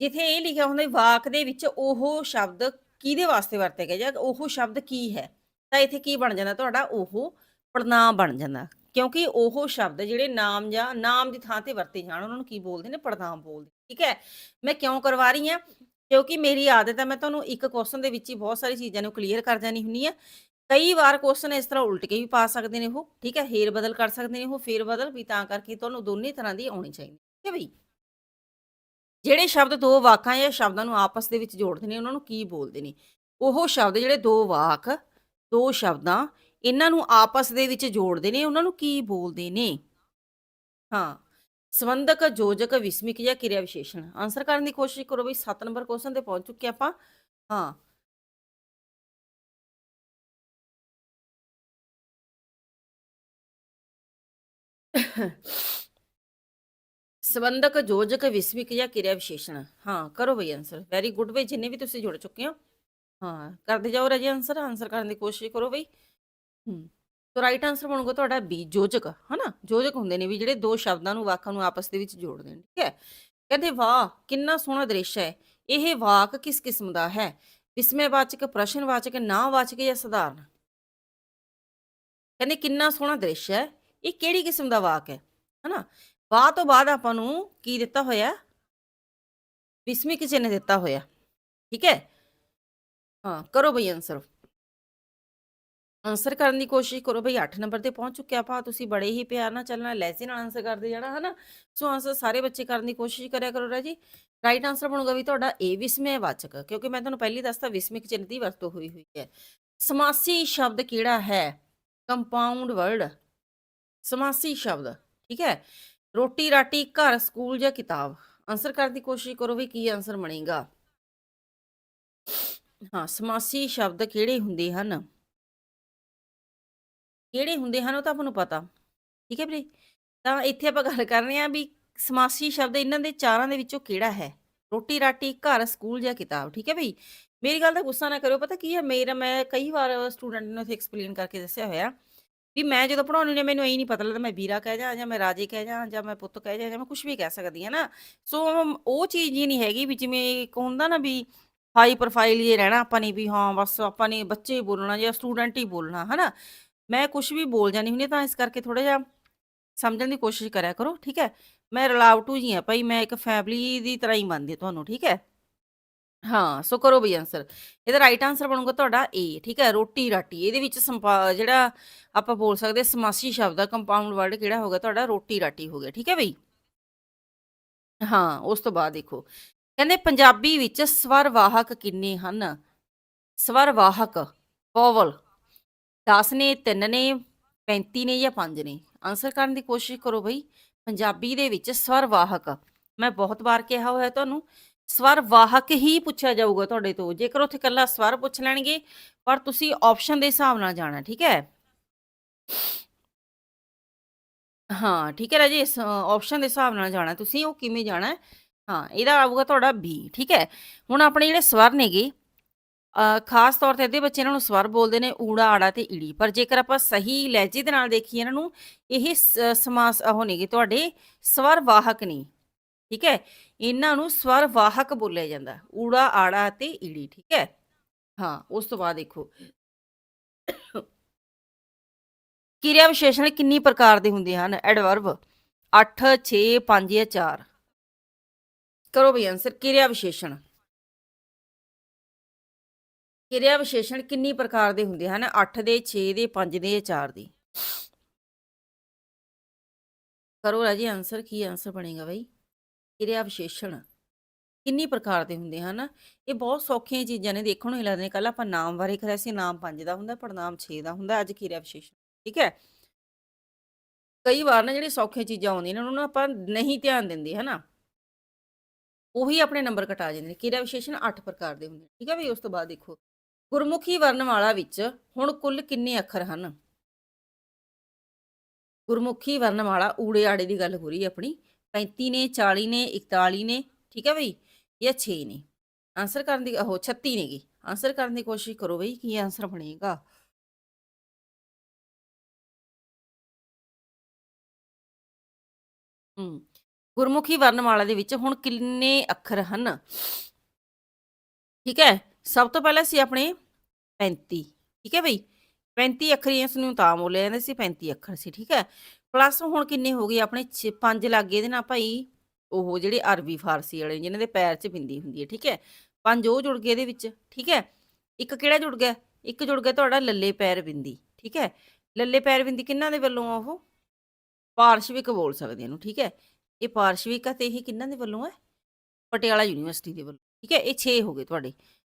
[SPEAKER 1] ਜਿੱਥੇ ਇਹ ਲਿਖਿਆ ਹੁੰਦਾ, ਵਾਕ ਦੇ ਵਿੱਚ ਉਹ ਸ਼ਬਦ ਕਿਹਦੇ ਵਾਸਤੇ ਵਰਤਿਆ ਗਿਆ ਜਾਂ ਉਹ ਸ਼ਬਦ ਕੀ ਹੈ? ਤਾਂ ਇੱਥੇ ਕੀ ਬਣ ਜਾਂਦਾ? ਤੁਹਾਡਾ ਉਹ ਪੜਨਾਮ ਬਣ ਜਾਂਦਾ। ਕਿਉਂਕਿ ਉਹ ਸ਼ਬਦ ਜਿਹੜੇ ਨਾਮ ਜਾਂ ਨਾਮ ਦੀ ਥਾਂ ਤੇ ਵਰਤੇ ਜਾਣ, ਉਹਨਾਂ ਨੂੰ ਕੀ ਬੋਲਦੇ ਨੇ? ਪੜਨਾਮ ਬੋਲਦੇ ਠੀਕ ਹੈ? ਮੈਂ ਕਿਉਂ ਕਰਵਾ ਰਹੀ ਹਾਂ? ਕਿਉਂਕਿ ਮੇਰੀ ਆਦਤ ਹੈ, ਮੈਂ ਤੁਹਾਨੂੰ ਇੱਕ ਕੁਐਸਚਨ ਦੇ ਵਿੱਚ ਹੀ ਬਹੁਤ ਸਾਰੀ ਚੀਜ਼ਾਂ ਨੂੰ ਕਲੀਅਰ ਕਰ ਜਾਣੀ ਹੁੰਦੀ ਆ ਕਈ ਵਾਰ ਕੁਐਸਚਨ ਇਸ ਤਰ੍ਹਾਂ ਉਲਟ ਕੇ ਵੀ ਪਾ ਸਕਦੇ ਨੇ ਉਹ, ਠੀਕ ਹੈ, ਹੇਰ ਬਦਲ ਕਰ ਸਕਦੇ ਨੇ ਉਹ, ਫੇਰ ਬਦਲ ਵੀ ਤਾਂ ਕਰਕੇ ਤੁਹਾਨੂੰ ਦੋਨੇ ਤਰ੍ਹਾਂ ਦੀ ਆਉਣੀ ਚਾਹੀਦੀ ਠੀਕ ਹੈ ਬਈ? ਜਿਹੜੇ ਸ਼ਬਦ ਦੋ ਵਾਕਾਂ ਜਾਂ ਸ਼ਬਦਾਂ ਨੂੰ ਆਪਸ ਦੇ ਵਿੱਚ ਜੋੜਦੇ ਨੇ, ਉਹਨਾਂ ਨੂੰ ਕੀ ਬੋਲਦੇ ਨੇ? ਉਹ ਸ਼ਬਦ ਜਿਹੜੇ ਦੋ ਵਾਕ, ਦੋ ਸ਼ਬਦਾਂ, ਇਹਨਾਂ ਨੂੰ ਆਪਸ ਦੇ ਵਿੱਚ ਜੋੜਦੇ ਨੇ, ਉਹਨਾਂ ਨੂੰ ਕੀ ਬੋਲਦੇ ਨੇ? ਹਾਂ, ਸੰਬੰਧਕ ਯੋਜਕ ਵਿਸਮਿਕ ਜਾਂ ਕਿਰਿਆ ਵਿਸ਼ੇਸ਼ਣ। ਆਨਸਰ ਕਰਨ ਦੀ ਕੋਸ਼ਿਸ਼ ਕਰੋ ਬਈ 7 ਨੰਬਰ ਕੁਐਸਚਨ ਤੇ ਪਹੁੰਚ ਚੁੱਕੇ ਆਪਾਂ। ਹਾਂ ਸੰਬੰਧਕ ਯੋਜਕ ਵਿਸਵਿਕ ਜਾਂ ਕਿਰਿਆ ਵਿਸ਼ੇਸ਼ਣ। ਹਾਂ, ਕਰੋ ਬਈ ਆਨਸਰ ਵੈਰੀ ਗੁੱਡ ਬਈ, ਜਿੰਨੇ ਵੀ ਤੁਸੀਂ ਜੁੜ ਚੁੱਕੇ ਹੋ। ਹਾਂ, ਕਰਦੇ ਜਾਓ ਰਾਜੇ ਆਨਸਰ ਆਨਸਰ ਕਰਨ ਦੀ ਕੋਸ਼ਿਸ਼ ਕਰੋ ਬਈ। ਹੂੰ ਸੋ ਰਾਈਟ ਆਨਸਰ ਬਣੂਗਾ ਤੁਹਾਡਾ ਬੀ ਯੋਜਕ ਹਨਾ? ਜੋਜਕ ਹੁੰਦੇ ਨੇ ਵੀ ਜਿਹੜੇ ਦੋ ਸ਼ਬਦਾਂ ਨੂੰ, ਵਾਕਾਂ ਨੂੰ ਆਪਸ ਦੇ ਵਿੱਚ ਜੋੜਦੇ ਨੇ, ਠੀਕ ਹੈ? ਕਹਿੰਦੇ ਵਾਹ, ਕਿੰਨਾ ਸੋਹਣਾ ਦ੍ਰਿਸ਼ ਹੈ। ਇਹ ਵਾਕ ਕਿਸ ਕਿਸਮ ਦਾ ਹੈ? ਵਿਸਮੈਵਾਚਕ ਪ੍ਰਸ਼ਨਵਾਚਕ, ਨਾਵਾਚਕ ਜਾਂ ਸਧਾਰਨ? ਕਹਿੰਦੇ ਕਿੰਨਾ ਸੋਹਣਾ ਦ੍ਰਿਸ਼ ਹੈ। ਇਹ ਕਿਹੜੀ ਕਿਸਮ ਦਾ ਵਾਕ ਹੈ? ਹਨਾ? ਵਾਹ ਤੋਂ ਬਾਅਦ ਆਪਾਂ ਨੂੰ ਕੀ ਦਿੱਤਾ ਹੋਇਆ? ਵਿਸਮਿਕ ਚਿੰਨ੍ਹ ਦਿੱਤਾ ਹੋਇਆ। ਠੀਕ ਹੈ? ਹਾਂ, ਕਰੋ ਬਈ ਆਨਸਰ ਆਨਸਰ ਕਰਨ ਦੀ ਕੋਸ਼ਿਸ਼ ਕਰੋ ਬਈ 8 ਨੰਬਰ ਤੇ ਪਹੁੰਚ ਚੁੱਕਿਆ ਆਪਾਂ। ਤੁਸੀਂ ਬੜੇ ਹੀ ਪਿਆਰ ਨਾਲ ਚੱਲਣਾ ਲੈਸੇ ਨਾਲ ਆਨਸਰ ਕਰਦੇ ਜਾਣਾ, ਹਨਾ? ਸੋ ਆਨਸਰ ਸਾਰੇ ਬੱਚੇ ਕਰਨ ਦੀ ਕੋਸ਼ਿਸ਼ ਕਰਿਆ ਕਰੋ, ਰਾਜੀ। ਰਾਈਟ ਆਨਸਰ ਬਣੂਗਾ ਵੀ ਤੁਹਾਡਾ ਏ ਵਿਸਮੈਵਾਚਕ ਕਿਉਂਕਿ ਮੈਂ ਤੁਹਾਨੂੰ ਪਹਿਲੀ ਦੱਸਤਾ ਵਿਸਮਿਕ ਚਿੰਨ੍ਹ ਦੀ ਵਰਤੋਂ ਹੋਈ ਹੋਈ ਹੈ। ਸਮਾਸੀ ਸ਼ਬਦ ਕਿਹੜਾ ਹੈ? ਕੰਪਾਊਂਡ ਵਰਡ ਸਮਾਸੀ ਸ਼ਬਦ, ਠੀਕ ਹੈ? ਰੋਟੀ ਰਾਟੀ, ਘਰ, ਸਕੂਲ ਜਾਂ ਕਿਤਾਬ? ਆਨਸਰ ਕਰਨ ਦੀ ਕੋਸ਼ਿਸ਼ ਕਰੋ ਵੀ ਕੀ ਆਨਸਰ ਬਣੇਗਾ। ਹਾਂ, ਸਮਾਸੀ ਸ਼ਬਦ ਕਿਹੜੇ ਹੁੰਦੇ ਹਨ? ਕਿਹੜੇ ਹੁੰਦੇ ਹਨ ਉਹ ਤਾਂ ਤੁਹਾਨੂੰ ਪਤਾ, ਠੀਕ ਹੈ ਵੀਰੇ? ਤਾਂ ਇੱਥੇ ਆਪਾਂ ਗੱਲ ਕਰ ਰਹੇ ਹਾਂ ਵੀ ਸਮਾਸੀ ਸ਼ਬਦ ਇਹਨਾਂ ਦੇ ਚਾਰਾਂ ਦੇ ਵਿੱਚੋਂ ਕਿਹੜਾ ਹੈ? ਰੋਟੀ ਰਾਟੀ, ਘਰ, ਸਕੂਲ ਜਾਂ ਕਿਤਾਬ, ਠੀਕ ਹੈ ਬਈ? ਮੇਰੀ ਗੱਲ ਦਾ ਗੁੱਸਾ ਨਾ ਕਰਿਓ, ਪਤਾ ਕੀ ਹੈ? ਮੇਰਾ, ਮੈਂ ਕਈ ਵਾਰ ਸਟੂਡੈਂਟ ਨੂੰ ਇੱਥੇ ਐਕਸਪਲੇਨ ਕਰਕੇ ਦੱਸਿਆ ਹੋਇਆ ਵੀ ਮੈਂ ਜਦੋਂ ਪੜਾਉਣੀ ਨੇ ਮੈਨੂੰ ਇਹ ਨਹੀਂ ਪਤਾ ਲੱਗਦਾ, ਮੈਂ ਵੀਰਾ ਕਹਿ ਜਾ, ਜਾਂ ਮੈਂ ਰਾਜੇ ਕਹਿ ਜਾ, ਜਾਂ ਮੈਂ ਪੁੱਤ ਕਹਿ ਜਾ, ਜਾਂ ਮੈਂ ਕੁਝ ਵੀ ਕਹਿ ਸਕਦੀ ਹਾਂ ਨਾ। ਸੋ ਉਹ ਚੀਜ਼ ਹੀ ਨਹੀਂ ਹੈਗੀ ਵੀ ਜਿਵੇਂ ਇੱਕ ਹੁੰਦਾ ਨਾ ਵੀ ਹਾਈ ਪ੍ਰੋਫਾਈਲ ਜੇ ਰਹਿਣਾ ਆਪਾਂ ਨੇ ਵੀ ਹਾਂ, ਬਸ ਆਪਾਂ ਨੇ ਬੱਚੇ ਹੀ ਬੋਲਣਾ ਜਾਂ ਸਟੂਡੈਂਟ ਹੀ ਬੋਲਣਾ, ਹਨਾ। ਮੈਂ ਕੁਝ ਵੀ ਬੋਲ ਜਾਣੀ ਹੁੰਦੀ ਤਾਂ ਇਸ ਕਰਕੇ ਥੋੜਾ ਜਿਹਾ ਸਮਝਣ ਦੀ ਕੋਸ਼ਿਸ਼ ਕਰਿਆ ਕਰੋ, ਠੀਕ ਹੈ। ਮੈਂ ਰਲਾਵਟੂ ਜੀ ਆ ਭਾਈ, ਮੈਂ ਇੱਕ ਫੈਮਿਲੀ ਦੀ ਤਰ੍ਹਾਂ ਹੀ ਮੰਨਦੀ ਤੁਹਾਨੂੰ, ਠੀਕ ਹੈ। ਹਾਂ, ਸੋ ਕਰੋ ਬਈ ਆਨਸਰ ਇਹਦਾ ਰਾਈਟ ਆਨਸਰ ਬਣੂਗਾ ਤੁਹਾਡਾ ਏ ਠੀਕ ਹੈ? ਰੋਟੀ ਰਾਟੀ। ਇਹਦੇ ਵਿੱਚ ਜਿਹੜਾ ਆਪਾਂ ਬੋਲ ਸਕਦੇ ਸਮਾਸੀ ਸ਼ਬਦ ਦਾ ਕੰਪਾਊਂਡ ਵਰਡ ਕਿਹੜਾ ਹੋਗਾ ਤੁਹਾਡਾ ਰੋਟੀ ਰਾਟੀ ਹੋ ਗਿਆ, ਠੀਕ ਹੈ ਬਈ? ਹਾਂ, ਉਸ ਤੋਂ ਬਾਅਦ ਦੇਖੋ। ਕਹਿੰਦੇ ਪੰਜਾਬੀ ਵਿੱਚ ਸਵਰ ਵਾਹਕ ਕਿੰਨੇ ਹਨ? ਸਵਰ ਵਾਹਕ ਵੋਵਲ 10 ਨੇ 3 ਨੇ 35 ਨੇ ਜਾਂ 5 ਨੇ? ਆਨਸਰ ਕਰਨ ਦੀ ਕੋਸ਼ਿਸ਼ ਕਰੋ ਬਈ। ਪੰਜਾਬੀ ਦੇ ਵਿੱਚ ਸਵਰ ਵਾਹਕ ਮੈਂ ਬਹੁਤ ਵਾਰ ਕਿਹਾ ਹੋਇਆ ਤੁਹਾਨੂੰ ਸਵਰ ਵਾਹਕ ਹੀ ਪੁੱਛਿਆ ਜਾਊਗਾ ਤੁਹਾਡੇ ਤੋਂ। ਜੇਕਰ ਉੱਥੇ ਕੱਲਾ ਸਵਰ ਪੁੱਛ ਲੈਣਗੇ ਪਰ ਤੁਸੀਂ ਆਪਸ਼ਨ ਦੇ ਹਿਸਾਬ ਨਾਲ ਜਾਣਾ ਠੀਕ ਹੈ? ਹਾਂ ਠੀਕ ਹੈ ਰਾਜੇ ਆਪਸ਼ਨ ਦੇ ਹਿਸਾਬ ਨਾਲ ਜਾਣਾ ਤੁਸੀਂ ਉਹ ਕਿਵੇਂ ਜਾਣਾ? ਹਾਂ ਇਹਦਾ ਆਊਗਾ ਤੁਹਾਡਾ ਬੀ ਠੀਕ ਹੈ? ਹੁਣ ਆਪਣੇ ਜਿਹੜੇ ਸਵਰ ਨੇਗੇ ਅ, ਖਾਸ ਤੌਰ ਤੇ ਅੱਧੇ ਬੱਚੇ ਇਹਨਾਂ ਨੂੰ ਸਵਰ ਬੋਲਦੇ ਨੇ ਊੜਾ ਆੜਾ ਤੇ ਈੜੀ। ਪਰ ਜੇਕਰ ਆਪਾਂ ਸਹੀ ਲਹਿਜੇ ਦੇ ਨਾਲ ਦੇਖੀਏ ਇਹਨਾਂ ਨੂੰ ਇਹ ਸਮਾਸ ਉਹ ਨੇਗੇ ਤੁਹਾਡੇ ਸਵਰ ਵਾਹਕ ਨੇ। ਠੀਕ ਹੈ? ਇਹਨਾਂ ਨੂੰ ਸਵਰ ਵਾਹਕ ਬੋਲਿਆ ਜਾਂਦਾ। ਊੜਾ, ਆੜਾ ਅਤੇ ਈੜੀ, ਠੀਕ ਹੈ? ਹਾਂ, ਉਸ ਤੋਂ ਬਾਅਦ ਦੇਖੋ। ਕਿਰਿਆ ਵਿਸ਼ੇਸ਼ਣ ਕਿੰਨੀ ਪ੍ਰਕਾਰ ਦੇ ਹੁੰਦੇ ਹਨ? ਐਡਵਰਬ 8 6 5 ਜਾਂ 4 ਕਰੋ ਬਈ ਆਨਸਰ ਕਿਰਿਆ ਵਿਸ਼ੇਸ਼ਣ। ਕਿਰਿਆ ਵਿਸ਼ੇਸ਼ਣ ਕਿੰਨੀ ਪ੍ਰਕਾਰ ਦੇ ਹੁੰਦੇ ਹਨ? 8 ਦੇ 6 ਦੇ 5 ਦੇ ਜਾਂ 4 ਦੇ। ਕਰੋ ਰਾਜੀ ਆਨਸਰ ਕੀ ਆਨਸਰ ਬਣੇਗਾ ਬਈ? ਕਿਰਿਆ ਵਿਸ਼ੇਸ਼ਣ ਕਿੰਨੀ ਪ੍ਰਕਾਰ ਦੇ ਹੁੰਦੇ ਹਨ? ਇਹ ਬਹੁਤ ਸੌਖੀਆਂ ਚੀਜ਼ਾਂ ਨੇ, ਦੇਖਣ ਨੂੰ ਹੀ ਲੱਗਦੇ ਨੇ ਕੱਲ ਆਪਾਂ ਨਾਮ ਬਾਰੇ ਕਰਿਆ ਸੀ, ਨਾਮ 5 ਦਾ ਹੁੰਦਾ ਪੜਨਾਮ 6 ਦਾ ਹੁੰਦਾ, ਅੱਜ ਕਿਰਿਆ ਵਿਸ਼ੇਸ਼ਣ, ਠੀਕ ਹੈ? ਕਈ ਵਾਰ ਨਾ ਜਿਹੜੀ ਸੌਖੀਆਂ ਚੀਜ਼ਾਂ ਆਉਂਦੀਆਂ ਨੇ, ਉਹਨਾਂ ਨੂੰ ਆਪਾਂ ਨਹੀਂ ਧਿਆਨ ਦਿੰਦੇ, ਹਨਾ? ਉਹੀ ਆਪਣੇ ਨੰਬਰ ਕਟਾ ਜਾਂਦੇ ਨੇ। ਕਿਰਿਆ ਵਿਸ਼ੇਸ਼ਣ 8 ਪ੍ਰਕਾਰ ਦੇ ਹੁੰਦੇ ਨੇ, ਠੀਕ ਹੈ ਵੀ ਉਸ ਤੋਂ ਬਾਅਦ ਦੇਖੋ। ਗੁਰਮੁਖੀ ਵਰਣਮਾਲਾ ਵਿੱਚ ਹੁਣ ਕੁੱਲ ਕਿੰਨੇ ਅੱਖਰ ਹਨ? ਗੁਰਮੁਖੀ ਵਰਣਮਾਲਾ ਊੜੇ ਆੜੇ ਦੀ ਗੱਲ ਹੋ ਰਹੀ ਹੈ ਆਪਣੀ। 35 ਨੇ 40 ਨੇ 41 ਨੇ, ਠੀਕ ਹੈ ਬਈ, ਜਾਂ 6 ਨੇ? ਆਨਸਰ ਕਰਨ ਦੀ, ਉਹ 36 ਨੇਗੀ। ਆਨਸਰ ਕਰਨ ਦੀ ਕੋਸ਼ਿਸ਼ ਕਰੋ ਬਈ, ਕੀ ਆਨਸਰ ਬਣੇਗਾ? ਹੂੰ, ਗੁਰਮੁਖੀ ਵਰਣਮਾਲਾ ਦੇ ਵਿੱਚ ਹੁਣ ਕਿੰਨੇ ਅੱਖਰ ਹਨ? ਠੀਕ ਹੈ, ਸਭ ਤੋਂ ਪਹਿਲਾਂ ਸੀ ਆਪਣੇ 35 ਠੀਕ ਹੈ ਬਈ? 35 ਅੱਖਰ ਇਸ ਨੂੰ ਤਾਂ ਬੋਲਿਆ ਜਾਂਦਾ ਸੀ 35 ਅੱਖਰ ਸੀ, ਠੀਕ ਹੈ? ਪਲੱਸ ਹੁਣ ਕਿੰਨੇ ਹੋ ਗਏ ਆਪਣੇ 5 ਗਏ ਇਹਦੇ ਨਾਲ ਭਾਈ, ਉਹ ਜਿਹੜੇ ਅਰਬੀ ਫਾਰਸੀ ਵਾਲੇ ਜਿਨ੍ਹਾਂ ਦੇ ਪੈਰ 'ਚ ਬਿੰਦੀ ਹੁੰਦੀ ਹੈ, ਠੀਕ ਹੈ? ਪੰਜ ਉਹ ਜੁੜ ਗਏ ਇਹਦੇ ਵਿੱਚ, ਠੀਕ ਹੈ? ਇੱਕ ਕਿਹੜਾ ਜੁੜ ਗਿਆ? ਇੱਕ ਜੁੜ ਗਿਆ ਤੁਹਾਡਾ ਲੱਲੇ ਪੈਰ ਬਿੰਦੀ, ਠੀਕ ਹੈ? ਲੱਲੇ ਪੈਰ ਬਿੰਦੀ ਕਿਹਨਾਂ ਦੇ ਵੱਲੋਂ ਆ ਉਹ? ਪਾਰਸ਼ਵਿਕ ਬੋਲ ਸਕਦੇ ਇਹਨੂੰ, ਠੀਕ ਹੈ? ਇਹ ਪਾਰਸ਼ਵਿਕ ਆ ਤੇ ਇਹ ਕਿਹਨਾਂ ਦੇ ਵੱਲੋਂ ਹੈ? ਪਟਿਆਲਾ ਯੂਨੀਵਰਸਿਟੀ ਦੇ ਵੱਲੋਂ, ਠੀਕ ਹੈ? ਇਹ 6 ਹੋ ਗਏ ਤੁਹਾਡੇ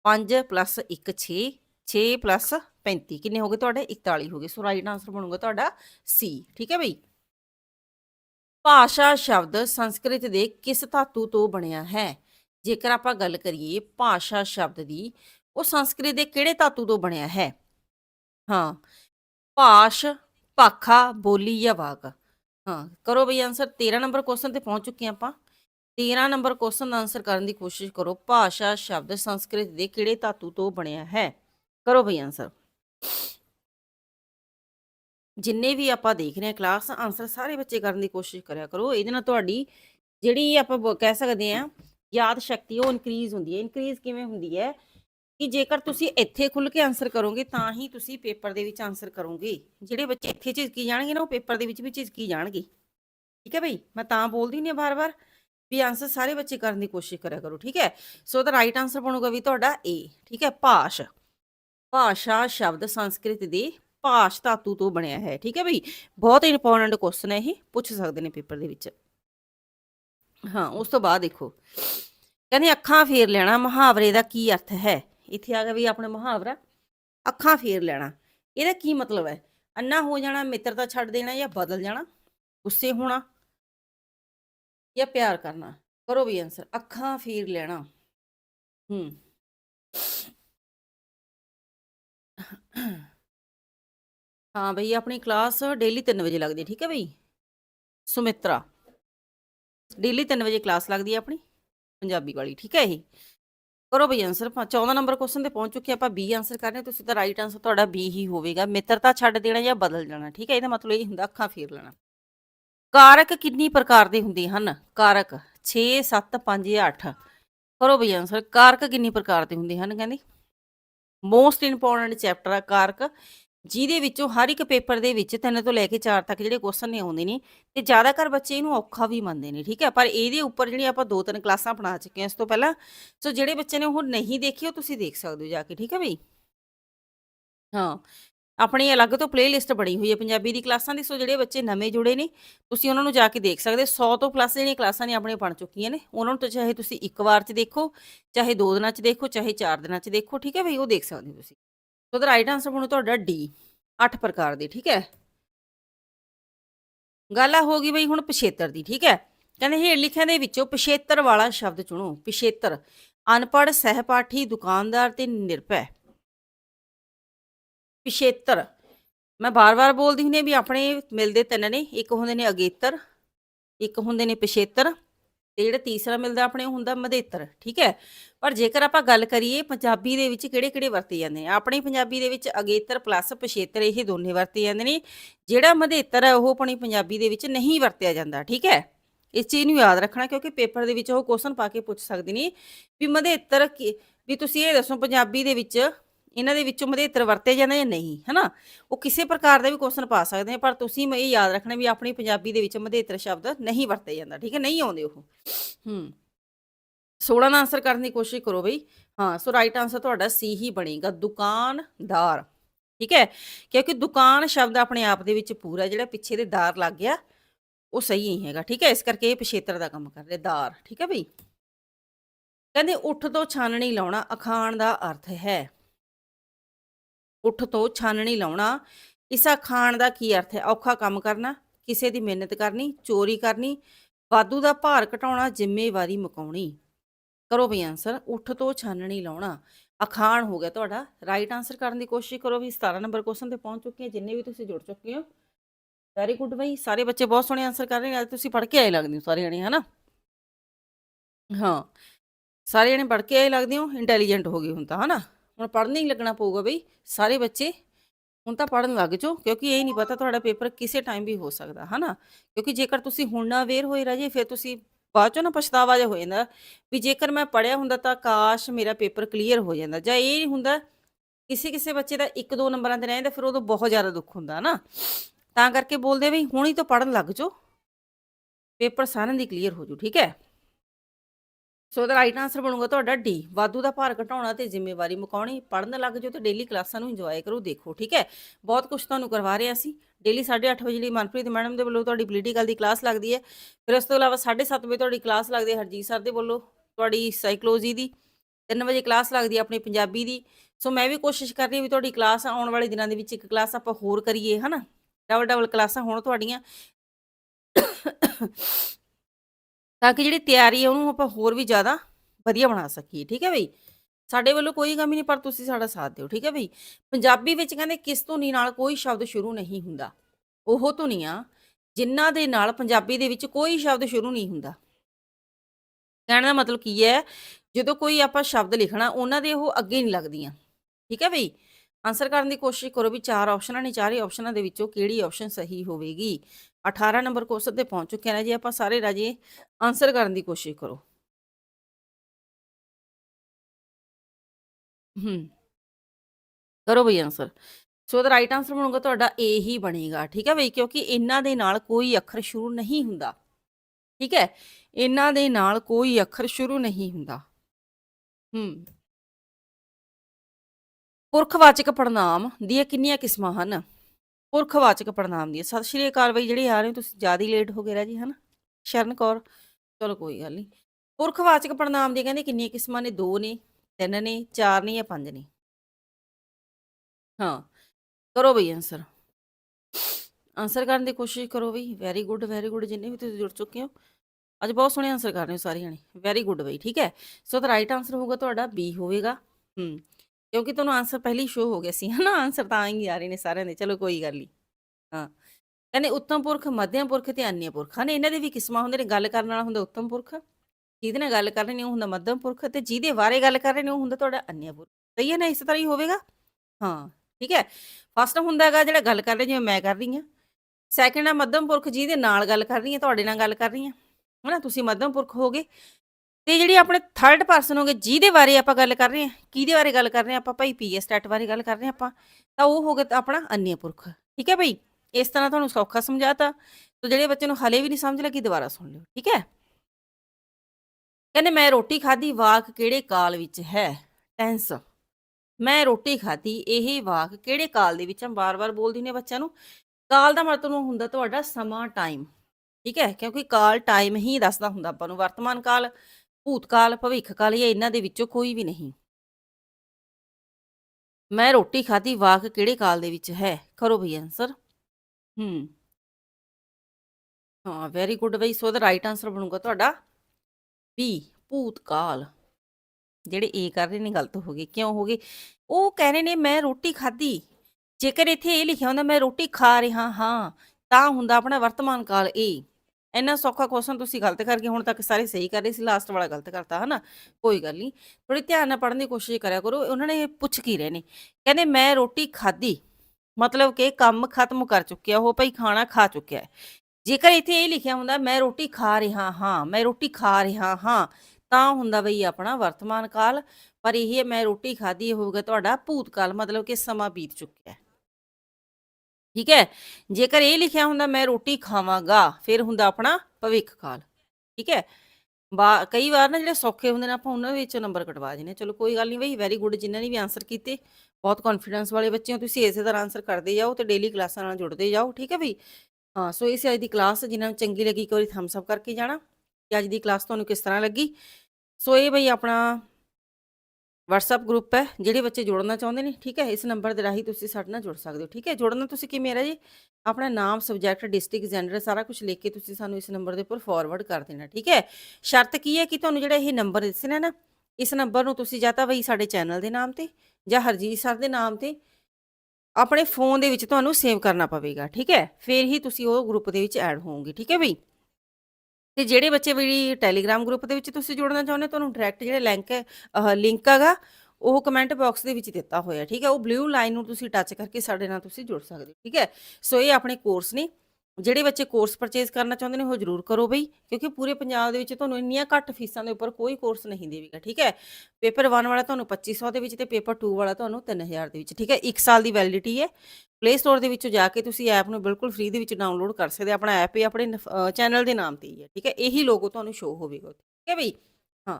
[SPEAKER 1] 5 ਪਲੱਸ 1 6 6 ਪਲੱਸ 35 ਕਿੰਨੇ ਹੋ ਗਏ ਤੁਹਾਡੇ? 41 ਹੋ ਗਏ। ਸੋ ਰਾਈਟ ਆਨਸਰ ਬਣੂਗਾ ਤੁਹਾਡਾ ਸੀ ਠੀਕ ਹੈ ਬਈ? ਭਾਸ਼ਾ ਸ਼ਬਦ ਸੰਸਕ੍ਰਿਤ ਦੇ ਕਿਸ ਧਾਤੂ ਤੋਂ ਬਣਿਆ ਹੈ? ਜੇਕਰ ਆਪਾਂ ਗੱਲ ਕਰੀਏ ਭਾਸ਼ਾ ਸ਼ਬਦ ਦੀ, ਉਹ ਸੰਸਕ੍ਰਿਤ ਦੇ ਕਿਹੜੇ ਧਾਤੂ ਤੋਂ ਬਣਿਆ ਹੈ? ਹਾਂ, ਭਾਸ਼, ਭਾਖਾ, ਬੋਲੀ ਜਾਂ ਵਾਕ। ਹਾਂ, ਕਰੋ ਬਈ ਆਨਸਰ 13 ਨੰਬਰ ਕੁਐਸਚਨ ਤੇ ਪਹੁੰਚ ਚੁੱਕੇ ਹਾਂ ਆਪਾਂ। 13 ਨੰਬਰ ਕੁਐਸਚਨ ਦਾ ਆਨਸਰ ਕਰਨ ਦੀ ਕੋਸ਼ਿਸ਼ ਕਰੋ। ਭਾਸ਼ਾ ਸ਼ਬਦ ਸੰਸਕ੍ਰਿਤ ਦੇ ਕਿਹੜੇ ਧਾਤੂ ਤੋਂ ਬਣਿਆ ਹੈ? ਕਰੋ ਬਈ ਆਨਸਰ ਜਿੰਨੇ ਵੀ ਆਪਾਂ ਦੇਖ ਰਹੇ ਹਾਂ ਕਲਾਸ ਆਨਸਰ ਸਾਰੇ ਬੱਚੇ ਕਰਨ ਦੀ ਕੋਸ਼ਿਸ਼ ਕਰਿਆ ਕਰੋ। ਇਹਦੇ ਨਾਲ ਤੁਹਾਡੀ ਜਿਹੜੀ ਆਪਾਂ ਕਹਿ ਸਕਦੇ ਹਾਂ ਯਾਦ ਸ਼ਕਤੀ, ਉਹ ਇਨਕਰੀਜ਼ ਹੁੰਦੀ ਹੈ। ਇਨਕਰੀਜ਼ ਕਿਵੇਂ ਹੁੰਦੀ ਹੈ ਕਿ ਜੇਕਰ ਤੁਸੀਂ ਇੱਥੇ ਖੁੱਲ ਕੇ ਆਨਸਰ ਕਰੋਗੇ, ਤਾਂ ਹੀ ਤੁਸੀਂ ਪੇਪਰ ਦੇ ਵਿੱਚ ਆਨਸਰ ਕਰੋਗੇ। ਜਿਹੜੇ ਬੱਚੇ ਇੱਥੇ ਝਿਜਕੀ ਜਾਣਗੇ ਨਾ, ਉਹ ਪੇਪਰ ਦੇ ਵਿੱਚ ਵੀ ਝਿਜਕੀ ਜਾਣਗੇ। ਠੀਕ ਹੈ ਬਈ? ਮੈਂ ਤਾਂ ਬੋਲਦੀ ਨਹੀਂ ਬਾਰ-ਬਾਰ ਵੀ ਆਨਸਰ ਸਾਰੇ ਬੱਚੇ ਕਰਨ ਦੀ ਕੋਸ਼ਿਸ਼ ਕਰਿਆ ਕਰੋ। ਠੀਕ ਹੈ? ਸੋ ਦਾ ਰਾਈਟ ਆਨਸਰ ਬਣੂਗਾ ਵੀ ਤੁਹਾਡਾ ਏ ਠੀਕ ਹੈ? ਭਾਸ਼ ਭਾਸ਼ਾ ਸ਼ਬਦ ਸੰਸਕ੍ਰਿਤ ਦੇ ਭਾਸ਼ ਧਾਤੂ ਤੋਂ ਬਣਿਆ ਹੈ, ਠੀਕ ਹੈ ਬਈ? ਬਹੁਤ ਇੰਪੋਰਟੈਂਟ ਕੁਐਸਚਨ ਹੈ ਇਹ, ਪੁੱਛ ਸਕਦੇ ਨੇ ਪੇਪਰ ਦੇ ਵਿੱਚ। ਹਾਂ, ਉਸ ਤੋਂ ਬਾਅਦ ਦੇਖੋ। ਕਹਿੰਦੇ ਅੱਖਾਂ ਫੇਰ ਲੈਣਾ, ਮੁਹਾਵਰੇ ਦਾ ਕੀ ਅਰਥ ਹੈ? ਇੱਥੇ ਆ ਗਿਆ ਵੀ ਆਪਣੇ ਮੁਹਾਵਰਾ। ਅੱਖਾਂ ਫੇਰ ਲੈਣਾ। ਇਹਦਾ ਕੀ ਮਤਲਬ ਹੈ? ਅੰਨਾ ਹੋ ਜਾਣਾ ਮਿੱਤਰਤਾ ਛੱਡ ਦੇਣਾ ਜਾਂ ਬਦਲ ਜਾਣਾ? ਗੁੱਸੇ ਹੋਣਾ ਜਾਂ ਪਿਆਰ ਕਰਨਾ? ਕਰੋ ਵੀ ਆਨਸਰ ਅੱਖਾਂ ਫੇਰ ਲੈਣਾ। ਹੂੰ। ਹਾਂ ਬਈ, ਆਪਣੀ ਕਲਾਸ ਡੇਲੀ 3 ਵਜੇ ਲੱਗਦੀ ਹੈ, ਠੀਕ ਹੈ ਬਈ? ਸੁਮਿਤਰਾ। ਡੇਲੀ 3 ਵਜੇ ਕਲਾਸ ਲੱਗਦੀ ਹੈ ਆਪਣੀ, ਪੰਜਾਬੀ ਵਾਲੀ, ਠੀਕ ਹੈ ਇਹ? ਕਰੋ ਬਈ ਆਨਸਰ 14 ਨੰਬਰ ਕੁਐਸਚਨ ਤੇ ਪਹੁੰਚ ਚੁੱਕੇ ਆਪਾਂ ਬੀ ਆਨਸਰ ਕਰ ਰਹੇ ਤੁਸੀਂ ਤਾਂ ਰਾਈਟ ਆਨਸਰ ਤੁਹਾਡਾ ਬੀ ਹੀ ਹੋਵੇਗਾ। ਮਿੱਤਰਤਾ ਛੱਡ ਦੇਣਾ ਜਾਂ ਬਦਲ ਜਾਣਾ, ਠੀਕ ਹੈ? ਇਹਦਾ ਮਤਲਬ ਇਹ ਹੁੰਦਾ ਅੱਖਾਂ ਫੇਰ ਲੈਣਾ। ਕਾਰਕ ਕਿੰਨੀ ਪ੍ਰਕਾਰ ਦੇ ਹੁੰਦੇ ਹਨ? ਕਾਰਕ 6 7 5 ਜਾਂ 8 ਕਰੋ ਬਈ ਆਨਸਰ ਕਾਰਕ ਕਿੰਨੀ ਪ੍ਰਕਾਰ ਦੇ ਹੁੰਦੇ ਹਨ, ਕਹਿੰਦੇ? ਮੋਸਟ ਇੰਪੋਰਟੈਂਟ ਚੈਪਟਰ ਆ ਕਾਰਕ, ਜਿਹਦੇ ਵਿੱਚੋਂ ਹਰ ਇੱਕ ਪੇਪਰ ਦੇ ਵਿੱਚ ਤਿੰਨ ਤੋਂ ਲੈ ਕੇ ਚਾਰ ਤੱਕ ਜਿਹੜੇ ਕੁਐਸਚਨ ਨੇ ਆਉਂਦੇ ਨੇ ਤੇ ਜ਼ਿਆਦਾਤਰ ਬੱਚੇ ਇਹਨੂੰ ਔਖਾ ਵੀ ਮੰਨਦੇ ਨੇ, ਠੀਕ ਹੈ? ਪਰ ਇਹਦੇ ਉੱਪਰ ਜਿਹੜੀ ਆਪਾਂ ਦੋ ਤਿੰਨ ਕਲਾਸਾਂ ਪੜ੍ਹਾ ਚੁੱਕੇ ਹਾਂ ਇਸ ਤੋਂ ਪਹਿਲਾਂ, ਸੋ ਜਿਹੜੇ ਬੱਚੇ ਨੇ ਉਹ ਨਹੀਂ ਦੇਖੀ ਉਹ ਤੁਸੀਂ ਦੇਖ ਸਕਦੇ ਹੋ ਜਾ ਕੇ, ਠੀਕ ਹੈ ਬਈ? ਹਾਂ ਆਪਣੀ ਅਲੱਗ ਤੋਂ ਪਲੇਲਿਸਟ ਬਣੀ ਹੋਈ ਹੈ ਪੰਜਾਬੀ ਦੀ ਕਲਾਸਾਂ ਦੀ, ਸੋ ਜਿਹੜੇ ਬੱਚੇ ਨਵੇਂ ਜੁੜੇ ਨੇ, ਤੁਸੀਂ ਉਹਨਾਂ ਨੂੰ ਜਾ ਕੇ ਦੇਖ ਸਕਦੇ 100 ਤੋਂ ਪਲੱਸ ਜਿਹੜੀਆਂ ਕਲਾਸਾਂ ਨੇ ਆਪਣੇ ਬਣ ਚੁੱਕੀਆਂ ਨੇ, ਉਹਨਾਂ ਨੂੰ ਤਾਂ ਚਾਹੇ ਤੁਸੀਂ ਇੱਕ ਵਾਰ 'ਚ ਦੇਖੋ, ਚਾਹੇ ਦੋ ਦਿਨਾਂ 'ਚ ਦੇਖੋ, ਚਾਹੇ ਚਾਰ ਦਿਨਾਂ 'ਚ ਦੇਖੋ, ਠੀਕ ਹੈ ਬਈ? ਉਹ ਦੇਖ ਸਕਦੇ ਹੋ ਤੁਸੀਂ। ਸੋ ਦਾ ਰਾਈਟ ਆਨਸਰ ਬਣੂ ਤੁਹਾਡਾ ਡੀ 8 ਪ੍ਰਕਾਰ ਦੇ, ਠੀਕ ਹੈ? ਗੱਲ ਆ ਹੋ ਗਈ ਬਈ ਹੁਣ ਪਿਛੇਤਰ ਦੀ, ਠੀਕ ਹੈ? ਕਹਿੰਦੇ ਹੇਠ ਲਿਖਿਆਂ ਦੇ ਵਿੱਚੋਂ ਪਿਛੇਤਰ ਵਾਲਾ ਸ਼ਬਦ ਚੁਣੋ, ਪਿਛੇਤਰ। ਅਨਪੜ੍ਹ, ਸਹਿਪਾਠੀ, ਦੁਕਾਨਦਾਰ ਤੇ ਨਿਰਭੈ। ਪਿਛੇਤਰ। ਮੈਂ ਬਾਰ-ਬਾਰ ਬੋਲਦੀ ਹੁੰਦੀ ਵੀ ਆਪਣੇ ਮਿਲਦੇ ਤਿੰਨ ਨੇ, ਇੱਕ ਹੁੰਦੇ ਨੇ ਅਗੇਤਰ, ਇੱਕ ਹੁੰਦੇ ਨੇ ਪਿਛੇਤਰ ਤੇ ਜਿਹੜਾ ਤੀਸਰਾ ਮਿਲਦਾ ਆਪਣੇ ਉਹ ਹੁੰਦਾ ਮਧੇਤਰ ਠੀਕ ਹੈ? ਪਰ ਜੇਕਰ ਆਪਾਂ ਗੱਲ ਕਰੀਏ ਪੰਜਾਬੀ ਦੇ ਵਿੱਚ ਕਿਹੜੇ-ਕਿਹੜੇ ਵਰਤੇ ਜਾਂਦੇ ਨੇ? ਆਪਣੇ ਪੰਜਾਬੀ ਦੇ ਵਿੱਚ ਅਗੇਤਰ ਪਲੱਸ ਪਿਛੇਤਰ ਇਹ ਦੋਨੇ ਵਰਤੇ ਜਾਂਦੇ ਨੇ। ਜਿਹੜਾ ਮਧੇਤਰ ਹੈ ਉਹ ਆਪਣੀ ਪੰਜਾਬੀ ਦੇ ਵਿੱਚ ਨਹੀਂ ਵਰਤਿਆ ਜਾਂਦਾ, ਠੀਕ ਹੈ? ਇਸ ਚੀਜ਼ ਨੂੰ ਯਾਦ ਰੱਖਣਾ ਕਿਉਂਕਿ ਪੇਪਰ ਦੇ ਵਿੱਚ ਉਹ ਕੁਐਸਚਨ ਪਾ ਕੇ ਪੁੱਛ ਸਕਦੇ ਨੇ ਵੀ ਮਧੇਤਰ ਕੀ- ਵੀ ਤੁਸੀਂ ਇਹ ਦੱਸੋ ਪੰਜਾਬੀ ਦੇ ਵਿੱਚ ਇਹਨਾਂ ਦੇ ਵਿੱਚੋਂ ਮਧੇਤਰ ਵਰਤੇ ਜਾਂਦੇ ਜਾਂ ਨਹੀਂ, ਹਨਾ? ਉਹ ਕਿਸੇ ਪ੍ਰਕਾਰ ਦਾ ਵੀ ਕੁਐਸਚਨ ਪਾ ਸਕਦੇ ਆ, ਪਰ ਤੁਸੀਂ ਇਹ ਯਾਦ ਰੱਖਣਾ ਵੀ ਆਪਣੀ ਪੰਜਾਬੀ ਦੇ ਵਿੱਚ ਮਧੇਤਰ ਸ਼ਬਦ ਨਹੀਂ ਵਰਤੇ ਜਾਂਦਾ, ਠੀਕ ਹੈ? ਨਹੀਂ ਆਉਂਦੇ ਉਹ। ਹੂੰ। 16 ਦਾ ਆਨਸਰ ਕਰਨ ਦੀ ਕੋਸ਼ਿਸ਼ ਕਰੋ ਬਈ। ਹਾਂ, ਸੋ ਰਾਈਟ ਆਨਸਰ ਤੁਹਾਡਾ ਸੀ ਹੀ ਬਣੇਗਾ, ਦੁਕਾਨਦਾਰ। ਠੀਕ ਹੈ? ਕਿਉਂਕਿ ਦੁਕਾਨ ਸ਼ਬਦ ਆਪਣੇ ਆਪ ਦੇ ਵਿੱਚ ਪੂਰਾ ਜਿਹੜਾ ਪਿੱਛੇ ਦੇ ਦਾਰ ਲੱਗ ਗਿਆ, ਉਹ ਸਹੀ ਨਹੀਂ ਹੈਗਾ, ਠੀਕ ਹੈ? ਇਸ ਕਰਕੇ ਇਹ ਪਿਛੇਤਰ ਦਾ ਕੰਮ ਕਰ ਰਿਹਾ, ਦਾਰ, ਠੀਕ ਹੈ ਬਈ? ਕਹਿੰਦੇ ਉੱਠ ਤੋਂ ਛਾਨਣੀ ਲਾਉਣਾ ਅਖਾਣ ਦਾ ਅਰਥ ਹੈ। ਉੱਠ ਤੋਂ ਛਾਨਣੀ ਲਾਉਣਾ। ਇਸ ਅਖਾਣ ਦਾ ਕੀ ਅਰਥ ਹੈ? ਔਖਾ ਕੰਮ ਕਰਨਾ, ਕਿਸੇ ਦੀ ਮਿਹਨਤ ਕਰਨੀ, ਚੋਰੀ ਕਰਨੀ, ਵਾਧੂ ਦਾ ਭਾਰ ਘਟਾਉਣਾ, ਜ਼ਿੰਮੇਵਾਰੀ ਮੁਕਾਉਣੀ। ਕਰੋ ਵੀ ਆਨਸਰ ਉੱਠ ਤੋਂ ਛਾਨਣੀ ਲਾਉਣਾ। ਅਖਾਣ ਹੋ ਗਿਆ ਤੁਹਾਡਾ। ਰਾਈਟ ਆਨਸਰ ਕਰਨ ਦੀ ਕੋਸ਼ਿਸ਼ ਕਰੋ ਵੀ 17 ਨੰਬਰ ਕੁਐਸਚਨ ਤੇ ਪਹੁੰਚ ਚੁੱਕੇ ਆ ਜਿੰਨੇ ਵੀ ਤੁਸੀਂ ਜੁੜ ਚੁੱਕੇ ਹੋ। ਵੈਰੀ ਗੁੱਡ ਬਈ। ਸਾਰੇ ਬੱਚੇ ਬਹੁਤ ਸੋਹਣੇ ਆਨਸਰ ਕਰ ਰਹੇ ਨੇ। ਅੱਜ ਤੁਸੀਂ ਪੜ੍ਹ ਕੇ ਆਏ ਲੱਗਦੇ ਹੋ ਸਾਰੇ ਜਣੇ, ਹਨਾ? ਹਾਂ। ਸਾਰੇ ਜਣੇ ਪੜ੍ਹ ਕੇ ਆਏ ਲੱਗਦੇ ਹੋ। ਇੰਟੈਲੀਜੈਂਟ ਹੋ ਗਏ ਹੁਣ ਤਾਂ, ਹਨਾ? ਹੁਣ ਪੜ੍ਹਨ ਹੀ ਲੱਗਣਾ ਪਊਗਾ ਬਈ, ਸਾਰੇ ਬੱਚੇ ਹੁਣ ਤਾਂ ਪੜ੍ਹਨ ਲੱਗ ਜਾਓ, ਕਿਉਂਕਿ ਇਹ ਨਹੀਂ ਪਤਾ ਤੁਹਾਡਾ ਪੇਪਰ ਕਿਸੇ ਟਾਈਮ ਵੀ ਹੋ ਸਕਦਾ, ਹਨਾ? ਕਿਉਂਕਿ ਜੇਕਰ ਤੁਸੀਂ ਹੁਣ ਨਾ ਅਵੇਅਰ ਹੋਏ ਰਾਜੇ, ਫਿਰ ਤੁਸੀਂ ਬਾਅਦ ਚੋਂ ਨਾ ਪਛਤਾਵਾ ਜਿਹਾ ਹੋ ਜਾਂਦਾ, ਵੀ ਜੇਕਰ ਮੈਂ ਪੜਿਆ ਹੁੰਦਾ ਤਾਂ ਕਾਸ਼ ਮੇਰਾ ਪੇਪਰ ਕਲੀਅਰ ਹੋ ਜਾਂਦਾ, ਜਾਂ ਇਹ ਨਹੀਂ ਹੁੰਦਾ ਕਿਸੇ ਕਿਸੇ ਬੱਚੇ ਦਾ ਇੱਕ ਦੋ ਨੰਬਰਾਂ ਤੇ ਰਹਿੰਦਾ ਫਿਰ ਉਦੋਂ ਬਹੁਤ ਜ਼ਿਆਦਾ ਦੁੱਖ ਹੁੰਦਾ ਨਾ ਤਾਂ ਕਰਕੇ ਬੋਲਦੇ ਵੀ ਹੁਣ ਹੀ ਤਾਂ ਪੜਨ ਲੱਗ ਜਾਓ, ਪੇਪਰ ਸਾਰਿਆਂ ਦੀ ਕਲੀਅਰ ਹੋ ਜੂ ਠੀਕ ਹੈ? ਸੋ ਦਾ ਰਾਈਟ ਆਨਸਰ ਬਣੂਗਾ ਤੁਹਾਡਾ ਡੀ ਵਾਧੂ ਦਾ ਭਾਰ ਘਟਾਉਣਾ ਤੇ ਜ਼ਿੰਮੇਵਾਰੀ ਮੁਕਾਉਣੀ ਪੜਨ ਲੱਗ ਜਾਓ ਤੇ ਡੇਲੀ ਕਲਾਸਾਂ ਨੂੰ ਇੰਜੋਏ ਕਰੋ, ਦੇਖੋ, ਠੀਕ ਹੈ? ਬਹੁਤ ਕੁਝ ਤੁਹਾਨੂੰ ਕਰਵਾ ਰਹੇ ਹਾਂ ਅਸੀਂ ਡੇਲੀ 8:30 ਵਜੇ ਲਈ ਮਨਪ੍ਰੀਤ ਮੈਡਮ ਦੇ ਵੱਲੋਂ ਤੁਹਾਡੀ ਪੋਲੀਟੀਕਲ ਦੀ ਕਲਾਸ ਲੱਗਦੀ ਹੈ। ਫਿਰ ਉਸ ਤੋਂ ਇਲਾਵਾ 7:30 ਵਜੇ ਤੁਹਾਡੀ ਕਲਾਸ ਲੱਗਦੀ ਹੈ ਹਰਜੀਤ ਸਰ ਦੇ ਵੱਲੋਂ, ਤੁਹਾਡੀ ਸਾਈਕੋਲੋਜੀ ਦੀ। 3 ਵਜੇ ਕਲਾਸ ਲੱਗਦੀ ਹੈ ਆਪਣੀ ਪੰਜਾਬੀ ਦੀ। ਸੋ ਮੈਂ ਵੀ ਕੋਸ਼ਿਸ਼ ਕਰ ਰਹੀ ਹਾਂ ਵੀ ਤੁਹਾਡੀ ਕਲਾਸ ਆਉਣ ਵਾਲੇ ਦਿਨਾਂ ਦੇ ਵਿੱਚ ਇੱਕ ਕਲਾਸ ਆਪਾਂ ਹੋਰ ਕਰੀਏ, ਹਨਾ? ਡਬਲ ਡਬਲ ਕਲਾਸਾਂ ਹੋਣ ਤੁਹਾਡੀਆਂ। ਤਾਂ ਕਿ ਜਿਹੜੀ ਤਿਆਰੀ ਹੈ ਉਹਨੂੰ ਆਪਾਂ ਹੋਰ ਵੀ ਜ਼ਿਆਦਾ ਵਧੀਆ ਬਣਾ ਸਕੀਏ, ਠੀਕ ਹੈ ਬਈ? ਸਾਡੇ ਵੱਲੋਂ ਕੋਈ ਕਮੀ ਨਹੀਂ, ਪਰ ਤੁਸੀਂ ਸਾਡਾ ਸਾਥ ਦਿਓ, ਠੀਕ ਹੈ ਬਈ? ਪੰਜਾਬੀ ਵਿੱਚ ਕਹਿੰਦੇ, ਕਿਸ ਧੁਨੀ ਨਾਲ ਕੋਈ ਸ਼ਬਦ ਸ਼ੁਰੂ ਨਹੀਂ ਹੁੰਦਾ। ਉਹ ਧੁਨੀਆਂ ਜਿਨ੍ਹਾਂ ਦੇ ਨਾਲ ਪੰਜਾਬੀ ਦੇ ਵਿੱਚ ਕੋਈ ਸ਼ਬਦ ਸ਼ੁਰੂ ਨਹੀਂ ਹੁੰਦਾ। ਕਹਿਣ ਦਾ ਮਤਲਬ ਕੀ ਹੈ, ਜਦੋਂ ਕੋਈ ਆਪਾਂ ਸ਼ਬਦ ਲਿਖਣਾ, ਉਹਨਾਂ ਦੇ ਉਹ ਅੱਗੇ ਨਹੀਂ ਲੱਗਦੀਆਂ, ਠੀਕ ਹੈ ਬਈ? ਆਨਸਰ ਕਰਨ ਦੀ ਕੋਸ਼ਿਸ਼ ਕਰੋ ਵੀ ਚਾਰ ਆਪਸ਼ਨਾਂ ਨੇ ਚਾਰੇ ਆਪਸ਼ਨਾਂ ਦੇ ਵਿੱਚੋਂ ਕਿਹੜੀ ਆਪਸ਼ਨ ਸਹੀ ਹੋਵੇਗੀ? 18 ਨੰਬਰ ਕੁਐਸਚਨ ਤੇ ਪਹੁੰਚ ਚੁੱਕੇ ਹਾਂ ਜੀ, ਆਪਾਂ ਸਾਰੇ ਰਾਜੇ ਆਨਸਰ ਕਰਨ ਦੀ ਕੋਸ਼ਿਸ਼ ਕਰੋ। ਹੂੰ। ਕਰੋ ਬਈ ਆਨਸਰ ਸੋ ਦਾ ਰਾਈਟ ਆਨਸਰ ਬਣੂਗਾ, ਤੁਹਾਡਾ ਏ ਹੀ ਬਣੇਗਾ, ਠੀਕ ਹੈ ਬਈ? ਕਿਉਂਕਿ ਇਹਨਾਂ ਦੇ ਨਾਲ ਕੋਈ ਅੱਖਰ ਸ਼ੁਰੂ ਨਹੀਂ ਹੁੰਦਾ। ਠੀਕ ਹੈ? ਇਹਨਾਂ ਦੇ ਨਾਲ ਕੋਈ ਅੱਖਰ ਸ਼ੁਰੂ ਨਹੀਂ ਹੁੰਦਾ। ਹੂੰ। ਪੁਰਖਵਾਚਕ ਪੜਨਾਮ ਦੀਆਂ ਕਿੰਨੀਆਂ ਕਿਸਮਾਂ ਹਨ? ਪੁਰਖ ਵਾਚਕ ਪੜਨਾਮ ਦੀ। ਸਤਿ ਸ਼੍ਰੀ ਅਕਾਲ ਬਈ, ਜਿਹੜੇ ਆ ਰਹੇ ਹੋ ਤੁਸੀਂ ਜ਼ਿਆਦਾ ਹੀ ਲੇਟ ਹੋ ਗਏ ਰਾਜੀ, ਹਨਾ? ਸ਼ਰਨ ਕੌਰ। ਚਲੋ ਕੋਈ ਗੱਲ ਨਹੀਂ। ਪੁਰਖ ਵਾਚਕ ਪੜਨਾਮ ਦੀਆਂ ਕਹਿੰਦੇ ਕਿੰਨੀਆਂ ਕਿਸਮਾਂ ਨੇ? ਦੋ ਨੇ, ਤਿੰਨ ਨੇ, ਚਾਰ ਨੇ ਜਾਂ ਪੰਜ ਨੇ? ਹਾਂ, ਕਰੋ ਬਈ ਆਨਸਰ ਆਨਸਰ ਕਰਨ ਦੀ ਕੋਸ਼ਿਸ਼ ਕਰੋ ਬਈ। ਵੈਰੀ ਗੁੱਡ ਵੈਰੀ ਗੁੱਡ ਜਿੰਨੇ ਵੀ ਤੁਸੀਂ ਜੁੜ ਚੁੱਕੇ ਹੋ। ਅੱਜ ਬਹੁਤ ਸੋਹਣੇ ਆਨਸਰ ਕਰ ਰਹੇ ਹੋ ਸਾਰੇ ਜਣੇ। ਵੈਰੀ ਗੁੱਡ ਬਈ, ਠੀਕ ਹੈ? ਸੋ ਦਾ ਰਾਈਟ ਆਨਸਰ ਹੋਊਗਾ ਤੁਹਾਡਾ ਬੀ ਹੋਵੇਗਾ। ਹੂੰ। ਕਿਉਂਕਿ ਤੁਹਾਨੂੰ ਆਨਸਰ ਪਹਿਲੀ ਸ਼ੋ ਹੋ ਗਿਆ ਸੀ ਹਨਾ ਆਨਸਰ ਤਾਂ ਆਏਂਗੇ ਆ ਰਹੇ ਨੇ ਸਾਰਿਆਂ ਦੇ ਚਲੋ ਕੋਈ ਗੱਲ ਨਹੀਂ ਹਾਂ ਕਹਿੰਦੇ ਉੱਤਮ ਪੁਰਖ ਮੱਧਿਅਮ ਪੁਰਖ ਤੇ ਅਨਿਆ ਪੁਰਖ ਹਨ ਇਹਨਾਂ ਦੇ ਵੀ ਕਿਸਮਾਂ ਹੁੰਦੇ ਨੇ ਗੱਲ ਕਰਨ ਵਾਲਾ ਹੁੰਦਾ ਉੱਤਮ ਪੁਰਖ ਜਿਹਦੇ ਨਾਲ ਗੱਲ ਕਰ ਰਹੇ ਨੇ ਉਹ ਹੁੰਦਾ ਮੱਧਮ ਪੁਰਖ ਤੇ ਜਿਹਦੇ ਬਾਰੇ ਗੱਲ ਕਰ ਰਹੇ ਨੇ ਉਹ ਹੁੰਦਾ ਤੁਹਾਡਾ ਅਨਿਆ ਪੁਰਖ ਸਹੀ ਹੈ ਨਾ ਇਸ ਤਰ੍ਹਾਂ ਹੀ ਹੋਵੇਗਾ ਹਾਂ ਠੀਕ ਹੈ ਫਸਟ ਹੁੰਦਾ ਹੈਗਾ ਜਿਹੜਾ ਗੱਲ ਕਰ ਰਿਹਾ ਜਿਵੇਂ ਮੈਂ ਕਰ ਰਹੀ ਹਾਂ ਸੈਕੰਡ ਹੈ ਮੱਧਮ ਪੁਰਖ ਜਿਹਦੇ ਨਾਲ ਗੱਲ ਕਰ ਰਹੀ ਹਾਂ ਤੁਹਾਡੇ ਨਾਲ ਗੱਲ ਕਰ ਰਹੀ ਹਾਂ ਹਨਾ ਤੁਸੀਂ ਮੱਧਮ ਪੁਰਖ ਹੋਗੇ ਤੇ ਜਿਹੜੀ ਆਪਣੇ ਥਰਡ ਪਰਸਨ ਹੋਗੇ ਜਿਹਦੇ ਬਾਰੇ ਆਪਾਂ ਗੱਲ ਕਰ ਰਹੇ ਹਾਂ, ਕਿਹਦੇ ਬਾਰੇ ਗੱਲ ਕਰ ਰਹੇ ਹਾਂ ਆਪਾਂ ਭਾਈ? ਪੀਐਸ ਸਟੈਟ ਬਾਰੇ ਗੱਲ ਕਰ ਰਹੇ ਹਾਂ ਆਪਾਂ। ਤਾਂ ਉਹ ਹੋ ਗਿਆ ਆਪਣਾ ਅਨਿਆ ਪੁਰਖ। ਠੀਕ ਹੈ ਭਾਈ? ਇਸ ਤਰ੍ਹਾਂ ਤੁਹਾਨੂੰ ਸੌਖਾ ਸਮਝਾਤਾ। ਤਾਂ ਜਿਹੜੇ ਬੱਚੇ ਨੂੰ ਹਲੇ ਵੀ ਨਹੀਂ ਸਮਝ ਲੱਗੀ, ਦੁਬਾਰਾ ਸੁਣ ਲਿਓ। ਠੀਕ ਹੈ? ਕਹਿੰਦੇ, ਮੈਂ ਰੋਟੀ ਖਾਧੀ, ਵਾਕ ਕਿਹੜੇ ਕਾਲ ਵਿੱਚ ਹੈ? ਟੈਂਸ ਮੈਂ ਰੋਟੀ ਖਾਧੀ, ਇਹ ਵਾਕ ਕਿਹੜੇ ਕਾਲ ਦੇ ਵਿੱਚ ਆ ਬਾਰ-ਬਾਰ ਬੋਲਦੀ ਨੇ ਬੱਚਿਆਂ ਨੂੰ। ਕਾਲ ਦਾ ਮਤਲਬ ਹੁੰਦਾ ਤੁਹਾਡਾ ਸਮਾਂ ਟਾਈਮ ਠੀਕ ਹੈ? ਕਿਉਂਕਿ ਕਾਲ ਟਾਈਮ ਹੀ ਦੱਸਦਾ ਹੁੰਦਾ ਆਪਾਂ ਨੂੰ, ਵਰਤਮਾਨ ਕਾਲ। ਭੂਤਕਾਲ ਭਵਿੱਖ ਕਾਲ ਜਾਂ ਇਹਨਾਂ ਦੇ ਵਿੱਚੋਂ ਕੋਈ ਵੀ ਨਹੀਂ। ਮੈਂ ਰੋਟੀ ਖਾਧੀ, ਵਾਕ ਕਿਹੜੇ ਕਾਲ ਦੇ ਵਿੱਚ ਹੈ? ਕਰੋ ਭਈ ਆਨਸਰ ਹੂੰ। ਹਾਂ ਵੈਰੀ ਗੁੱਡ ਬਈ, ਸੋ ਦਾ ਰਾਈਟ ਆਨਸਰ ਬਣੂਗਾ ਤੁਹਾਡਾ। ਬੀ ਭੂਤਕਾਲ। ਜਿਹੜੇ ਏ ਕਰ ਰਹੇ ਨੇ, ਗਲਤ ਹੋ ਗਏ। ਕਿਉਂ ਹੋ ਗਏ? ਉਹ ਕਹਿ ਰਹੇ ਨੇ, ਮੈਂ ਰੋਟੀ ਖਾਧੀ। ਜੇਕਰ ਇੱਥੇ ਇਹ ਲਿਖਿਆ ਹੁੰਦਾ, ਮੈਂ ਰੋਟੀ ਖਾ ਰਿਹਾ ਹਾਂ, ਤਾਂ ਹੁੰਦਾ ਆਪਣਾ ਵਰਤਮਾਨ ਕਾਲ ਏ ਇੰਨਾ ਸੌਖਾ ਕੁਐਸਚਨ ਤੁਸੀਂ ਗਲਤ ਕਰਕੇ ਹੁਣ ਤੱਕ ਸਾਰੇ ਸਹੀ ਕਰ ਰਹੇ ਸੀ ਲਾਸਟ ਵਾਲਾ ਗਲਤ ਕਰਤਾ, ਹਨਾ? ਕੋਈ ਗੱਲ ਨਹੀਂ ਥੋੜੀ ਧਿਆਨ ਨਾਲ ਪੜ੍ਹਨ ਦੀ ਕੋਸ਼ਿਸ਼ ਕਰਿਆ ਕਰੋ, ਉਹਨਾਂ ਨੇ ਪੁੱਛ ਕੀ ਰਹੇ ਨੇ? ਕਹਿੰਦੇ ਮੈਂ ਰੋਟੀ ਖਾਧੀ, ਮਤਲਬ ਕਿ ਕੰਮ ਖਤਮ ਕਰ ਚੁੱਕਿਆ, ਉਹ ਭਾਈ ਖਾਣਾ ਖਾ ਚੁੱਕਿਆ ਜੇਕਰ ਇੱਥੇ ਇਹ ਲਿਖਿਆ ਹੁੰਦਾ, ਮੈਂ ਰੋਟੀ ਖਾ ਰਿਹਾ ਹਾਂ, ਮੈਂ ਰੋਟੀ ਖਾ ਰਿਹਾ ਹਾਂ, ਤਾਂ ਹੁੰਦਾ ਬਈ ਆਪਣਾ ਵਰਤਮਾਨ ਕਾਲ, ਪਰ ਇਹ ਹੈ ਮੈਂ ਰੋਟੀ ਖਾਧੀ ਹੋਊਗਾ, ਤੁਹਾਡਾ ਭੂਤ ਕਾਲ ਮਤਲਬ ਕਿ ਸਮਾਂ ਬੀਤ ਚੁੱਕਿਆ ਠੀਕ ਹੈ? ਜੇਕਰ ਇਹ ਲਿਖਿਆ ਹੁੰਦਾ ਮੈਂ ਰੋਟੀ ਖਾਵਾਂਗਾ, ਫਿਰ ਹੁੰਦਾ ਆਪਣਾ ਭਵਿੱਖ ਕਾਲ। ਠੀਕ ਹੈ? ਬਾ, ਕਈ ਵਾਰ ਨਾ ਜਿਹੜੇ ਸੌਖੇ ਹੁੰਦੇ ਨੇ, ਆਪਾਂ ਉਹਨਾਂ ਵਿੱਚੋਂ ਨੰਬਰ ਕਟਵਾ ਦਿੰਦੇ ਹਾਂ। ਚਲੋ ਕੋਈ ਗੱਲ ਨਹੀਂ ਬਈ ਵੈਰੀ ਗੁੱਡ ਜਿਨ੍ਹਾਂ ਨੇ ਵੀ ਆਨਸਰ ਕੀਤੇ। ਬਹੁਤ ਕੌਨਫੀਡੈਂਸ ਵਾਲੇ ਬੱਚੇ ਹੋ, ਤੁਸੀਂ ਇਸੇ ਤਰ੍ਹਾਂ ਆਨਸਰ ਕਰਦੇ ਜਾਓ ਤੇ ਡੇਲੀ ਕਲਾਸਾਂ ਨਾਲ ਜੁੜਦੇ ਜਾਓ, ਠੀਕ ਹੈ ਬਈ? ਹਾਂ, ਸੋ ਇਸ ਅੱਜ ਦੀ ਕਲਾਸ ਜਿਨ੍ਹਾਂ ਨੂੰ ਚੰਗੀ ਲੱਗੀ ਇੱਕ ਵਾਰੀ ਥੰਬਸ ਅਪ ਕਰਕੇ ਜਾਣਾ ਕਿ ਅੱਜ ਦੀ ਕਲਾਸ ਤੁਹਾਨੂੰ ਕਿਸ ਤਰ੍ਹਾਂ ਲੱਗੀ? ਸੋ ਇਹ ਬਈ ਆਪਣਾ WhatsApp ਗਰੁੱਪ ਹੈ, ਜਿਹੜੇ ਬੱਚੇ ਜੁੜਨਾ ਚਾਹੁੰਦੇ ਨੇ, ਠੀਕ ਹੈ, ਇਸ ਨੰਬਰ ਦੇ ਰਾਹੀਂ ਤੁਸੀਂ ਸਾਡੇ ਨਾਲ ਜੁੜ ਸਕਦੇ ਹੋ, ਠੀਕ ਹੈ, ਜੁੜਨਾ ਤੁਸੀਂ ਕਿਵੇਂ ਹੈ ਜੀ ਆਪਣਾ ਨਾਮ ਸਬਜੈਕਟ ਡਿਸਟ੍ਰਿਕਟ ਜੈਂਡਰ ਸਾਰਾ ਕੁਝ ਲਿਖ ਕੇ ਤੁਸੀਂ ਸਾਨੂੰ ਇਸ ਨੰਬਰ ਦੇ ਉੱਪਰ ਫਾਰਵਰਡ ਕਰ ਦੇਣਾ, ਠੀਕ ਹੈ? ਸ਼ਰਤ ਕੀ ਹੈ ਕਿ ਤੁਹਾਨੂੰ ਜਿਹੜਾ ਇਹ ਨੰਬਰ ਦੱਸਣਾ ਨਾ ਇਸ ਨੰਬਰ ਨੂੰ ਤੁਸੀਂ ਜਾਂ ਤਾਂ ਬਈ ਸਾਡੇ ਚੈਨਲ ਦੇ ਨਾਮ ਤੇ ਜਾਂ ਹਰਜੀਤ ਸਰ ਦੇ ਨਾਮ ਤੇ ਆਪਣੇ ਫੋਨ ਦੇ ਵਿੱਚ ਤੁਹਾਨੂੰ ਸੇਵ ਕਰਨਾ ਪਵੇਗਾ, ਠੀਕ ਹੈ? ਫਿਰ ਹੀ ਤੁਸੀਂ ਉਹ ਗਰੁੱਪ ਦੇ ਵਿੱਚ ਐਡ ਹੋਵੋਗੇ, ਠੀਕ ਹੈ ਬਈ? ਤੇ ਜਿਹੜੇ ਬੱਚੇ ਵੀ ਟੈਲੀਗ੍ਰਾਮ ਗਰੁੱਪ ਦੇ ਵਿੱਚ ਤੁਸੀਂ ਜੁੜਨਾ ਚਾਹੁੰਦੇ ਹੋ, ਤੁਹਾਨੂੰ ਡਾਇਰੈਕਟ ਜਿਹੜਾ ਲਿੰਕ ਹੈ ਲਿੰਕ ਹੈਗਾ ਉਹ ਕਮੈਂਟ ਬਾਕਸ ਦੇ ਵਿੱਚ ਦਿੱਤਾ ਹੋਇਆ ਠੀਕ ਹੈ? ਉਹ ਬਲੂ ਲਾਈਨ ਨੂੰ ਤੁਸੀਂ ਟੱਚ ਕਰਕੇ ਸਾਡੇ ਨਾਲ ਤੁਸੀਂ ਜੁੜ ਸਕਦੇ ਹੋ ਠੀਕ ਹੈ? ਸੋ ਇਹ ਆਪਣੇ ਕੋਰਸ ਨੇ। ਜਿਹੜੇ ਬੱਚੇ ਕੋਰਸ ਪਰਚੇਜ਼ ਕਰਨਾ ਚਾਹੁੰਦੇ ਨੇ, ਉਹ ਜ਼ਰੂਰ ਕਰੋ ਬਈ, ਕਿਉਂਕਿ ਪੂਰੇ ਪੰਜਾਬ ਦੇ ਵਿੱਚ ਤੁਹਾਨੂੰ ਇੰਨੀਆਂ ਘੱਟ ਫੀਸਾਂ ਦੇ ਉੱਪਰ ਕੋਈ ਕੋਰਸ ਨਹੀਂ ਦੇਵੇਗਾ, ਠੀਕ ਹੈ? ਪੇਪਰ 1 ਵਾਲਾ ਤੁਹਾਨੂੰ 2500 ਦੇ ਵਿੱਚ ਤੇ ਪੇਪਰ 2 ਵਾਲਾ ਤੁਹਾਨੂੰ 3000 ਦੇ ਵਿੱਚ, ਠੀਕ ਹੈ? 1 ਸਾਲ ਦੀ ਵੈਲਿਡਿਟੀ ਹੈ। ਪਲੇ ਸਟੋਰ ਦੇ ਵਿੱਚੋਂ ਜਾ ਕੇ ਤੁਸੀਂ ਐਪ ਨੂੰ ਬਿਲਕੁਲ ਫ੍ਰੀ ਦੇ ਵਿੱਚ ਡਾਊਨਲੋਡ ਕਰ ਸਕਦੇ ਆਪਣਾ ਐਪ ਹੀ ਆਪਣੇ ਚੈਨਲ ਦੇ ਨਾਮ ਤੇ ਹੀ ਹੈ, ਠੀਕ ਹੈ? ਇਹੀ ਲੋਗੋ ਤੁਹਾਨੂੰ ਸ਼ੋ ਹੋਵੇਗਾ ਠੀਕ ਹੈ ਬਈ? ਹਾਂ,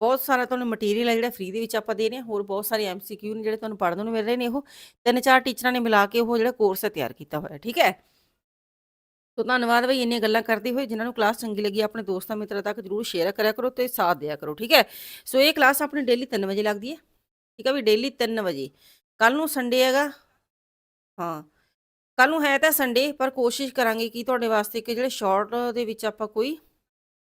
[SPEAKER 1] ਬਹੁਤ ਸਾਰਾ ਤੁਹਾਨੂੰ ਮਟੀਰੀਅਲ ਹੈ ਜਿਹੜਾ ਫ੍ਰੀ ਦੇ ਵਿੱਚ ਆਪਾਂ ਦੇ ਰਹੇ ਹਾਂ, ਹੋਰ ਬਹੁਤ ਸਾਰੇ ਐਮਸੀਕਿਊ ਨੇ ਜਿਹੜੇ ਤੁਹਾਨੂੰ ਪੜ੍ਹਨ ਨੂੰ ਮਿਲ ਰਹੇ ਨੇ ਉਹ, ਤਿੰਨ ਚਾਰ ਟੀਚਰਾਂ ਨੇ ਮਿਲਾ ਕੇ ਉਹ ਜਿਹੜਾ ਕੋਰਸ ਹੈ ਤਿਆਰ ਕੀਤਾ ਹੋਇਆ, ਠੀਕ ਹੈ? ਤੋ ਧੰਨਵਾਦ ਬਈ ਇੰਨੀਆਂ ਗੱਲਾਂ ਕਰਦੇ ਹੋਏ, ਜਿਨ੍ਹਾਂ ਨੂੰ ਕਲਾਸ ਚੰਗੀ ਲੱਗੀ, ਆਪਣੇ ਦੋਸਤਾਂ ਮਿੱਤਰਾਂ ਤੱਕ ਜਰੂਰ ਸ਼ੇਅਰ ਕਰਿਆ ਕਰੋ ਤੇ ਸਾਥ ਦਿਆ ਕਰੋ, ਠੀਕ ਹੈ? ਸੋ ਇਹ ਕਲਾਸ ਆਪਣੀ ਡੇਲੀ 3 ਵਜੇ ਲੱਗਦੀ ਹੈ, ਠੀਕ ਹੈ ਵੀ ਡੇਲੀ 3 ਵਜੇ। ਕੱਲ ਨੂੰ ਸੰਡੇ ਹੈਗਾ। ਹਾਂ। ਕੱਲ ਨੂੰ ਹੈ ਤਾਂ ਸੰਡੇ ਪਰ ਕੋਸ਼ਿਸ਼ ਕਰਾਂਗੇ ਕਿ ਤੁਹਾਡੇ ਵਾਸਤੇ ਕਿ ਜਿਹੜੇ ਸ਼ਾਰਟ ਦੇ ਵਿੱਚ ਆਪਾਂ ਕੋਈ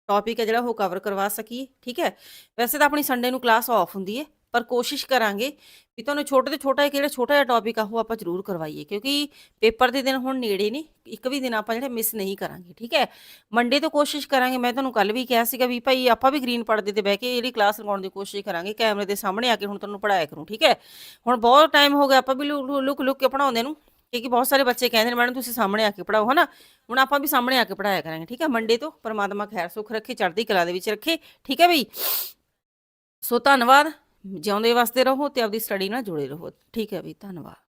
[SPEAKER 1] ਟੌਪਿਕ ਹੈ ਜਿਹੜਾ ਉਹ ਕਵਰ ਕਰਵਾ ਸਕੀਏ, ਠੀਕ ਹੈ? ਵੈਸੇ ਤਾਂ ਆਪਣੀ ਸੰਡੇ ਨੂੰ ਕਲਾਸ ਆਫ ਹੁੰਦੀ ਹੈ। ਪਰ ਕੋਸ਼ਿਸ਼ ਕਰਾਂਗੇ ਵੀ ਤੁਹਾਨੂੰ ਛੋਟੇ ਤੋਂ ਛੋਟਾ ਇੱਕ ਜਿਹੜਾ ਛੋਟਾ ਜਿਹਾ ਟੌਪਿਕ ਆ, ਉਹ ਆਪਾਂ ਜ਼ਰੂਰ ਕਰਵਾਈਏ, ਕਿਉਂਕਿ ਪੇਪਰ ਦੇ ਦਿਨ ਹੁਣ ਨੇੜੇ ਨੇ, ਇੱਕ ਵੀ ਦਿਨ ਆਪਾਂ ਜਿਹੜਾ ਮਿਸ ਨਹੀਂ ਕਰਾਂਗੇ, ਠੀਕ ਹੈ? ਮੰਡੇ ਤੋਂ ਕੋਸ਼ਿਸ਼ ਕਰਾਂਗੇ, ਮੈਂ ਤੁਹਾਨੂੰ ਕੱਲ ਵੀ ਕਿਹਾ ਸੀਗਾ ਵੀ ਭਾਈ ਆਪਾਂ ਵੀ ਗ੍ਰੀਨ ਪਰਦੇ ਤੇ ਬਹਿ ਕੇ ਜਿਹੜੀ ਕਲਾਸ ਲਗਾਉਣ ਦੀ ਕੋਸ਼ਿਸ਼ ਕਰਾਂਗੇ, ਕੈਮਰੇ ਦੇ ਸਾਹਮਣੇ ਆ ਕੇ ਹੁਣ ਤੁਹਾਨੂੰ ਪੜਾਇਆ ਕਰੂੰ, ਠੀਕ ਹੈ? ਹੁਣ ਬਹੁਤ ਟਾਈਮ ਹੋ ਗਿਆ, ਆਪਾਂ ਵੀ ਲੁਕ ਲੁਕ ਕੇ ਪੜਾਉਂਦੇ ਨੂੰ, ਕਿਉਂਕਿ ਬਹੁਤ ਸਾਰੇ ਬੱਚੇ ਕਹਿੰਦੇ ਨੇ, ਮੈਡਮ, ਤੁਸੀਂ ਸਾਹਮਣੇ ਆ ਕੇ ਪੜਾਓ ਹਨਾ? ਹੁਣ ਆਪਾਂ ਵੀ ਸਾਹਮਣੇ ਆ ਕੇ ਪੜਾਇਆ ਕਰਾਂਗੇ, ਠੀਕ ਹੈ? ਮੰਡੇ ਤੋਂ ਪਰਮਾਤਮਾ ਖੈਰ ਸੁਖ ਰੱਖੇ, ਚੜ੍ਹਦੀ ਕਲਾ ਦੇ ਵਿੱਚ ਰੱਖੇ, ਠੀਕ ਹੈ ਬਈ? ਸੋ ਧੰਨਵਾਦ। ਜਿਉਂਦੇ ਵਸਦੇ ਰਹੋ ਤੇ ਆਪਦੀ ਸਟੱਡੀ ਨਾਲ ਜੁੜੇ ਰਹੋ। ਠੀਕ ਹੈ ਵੀ ਧੰਨਵਾਦ।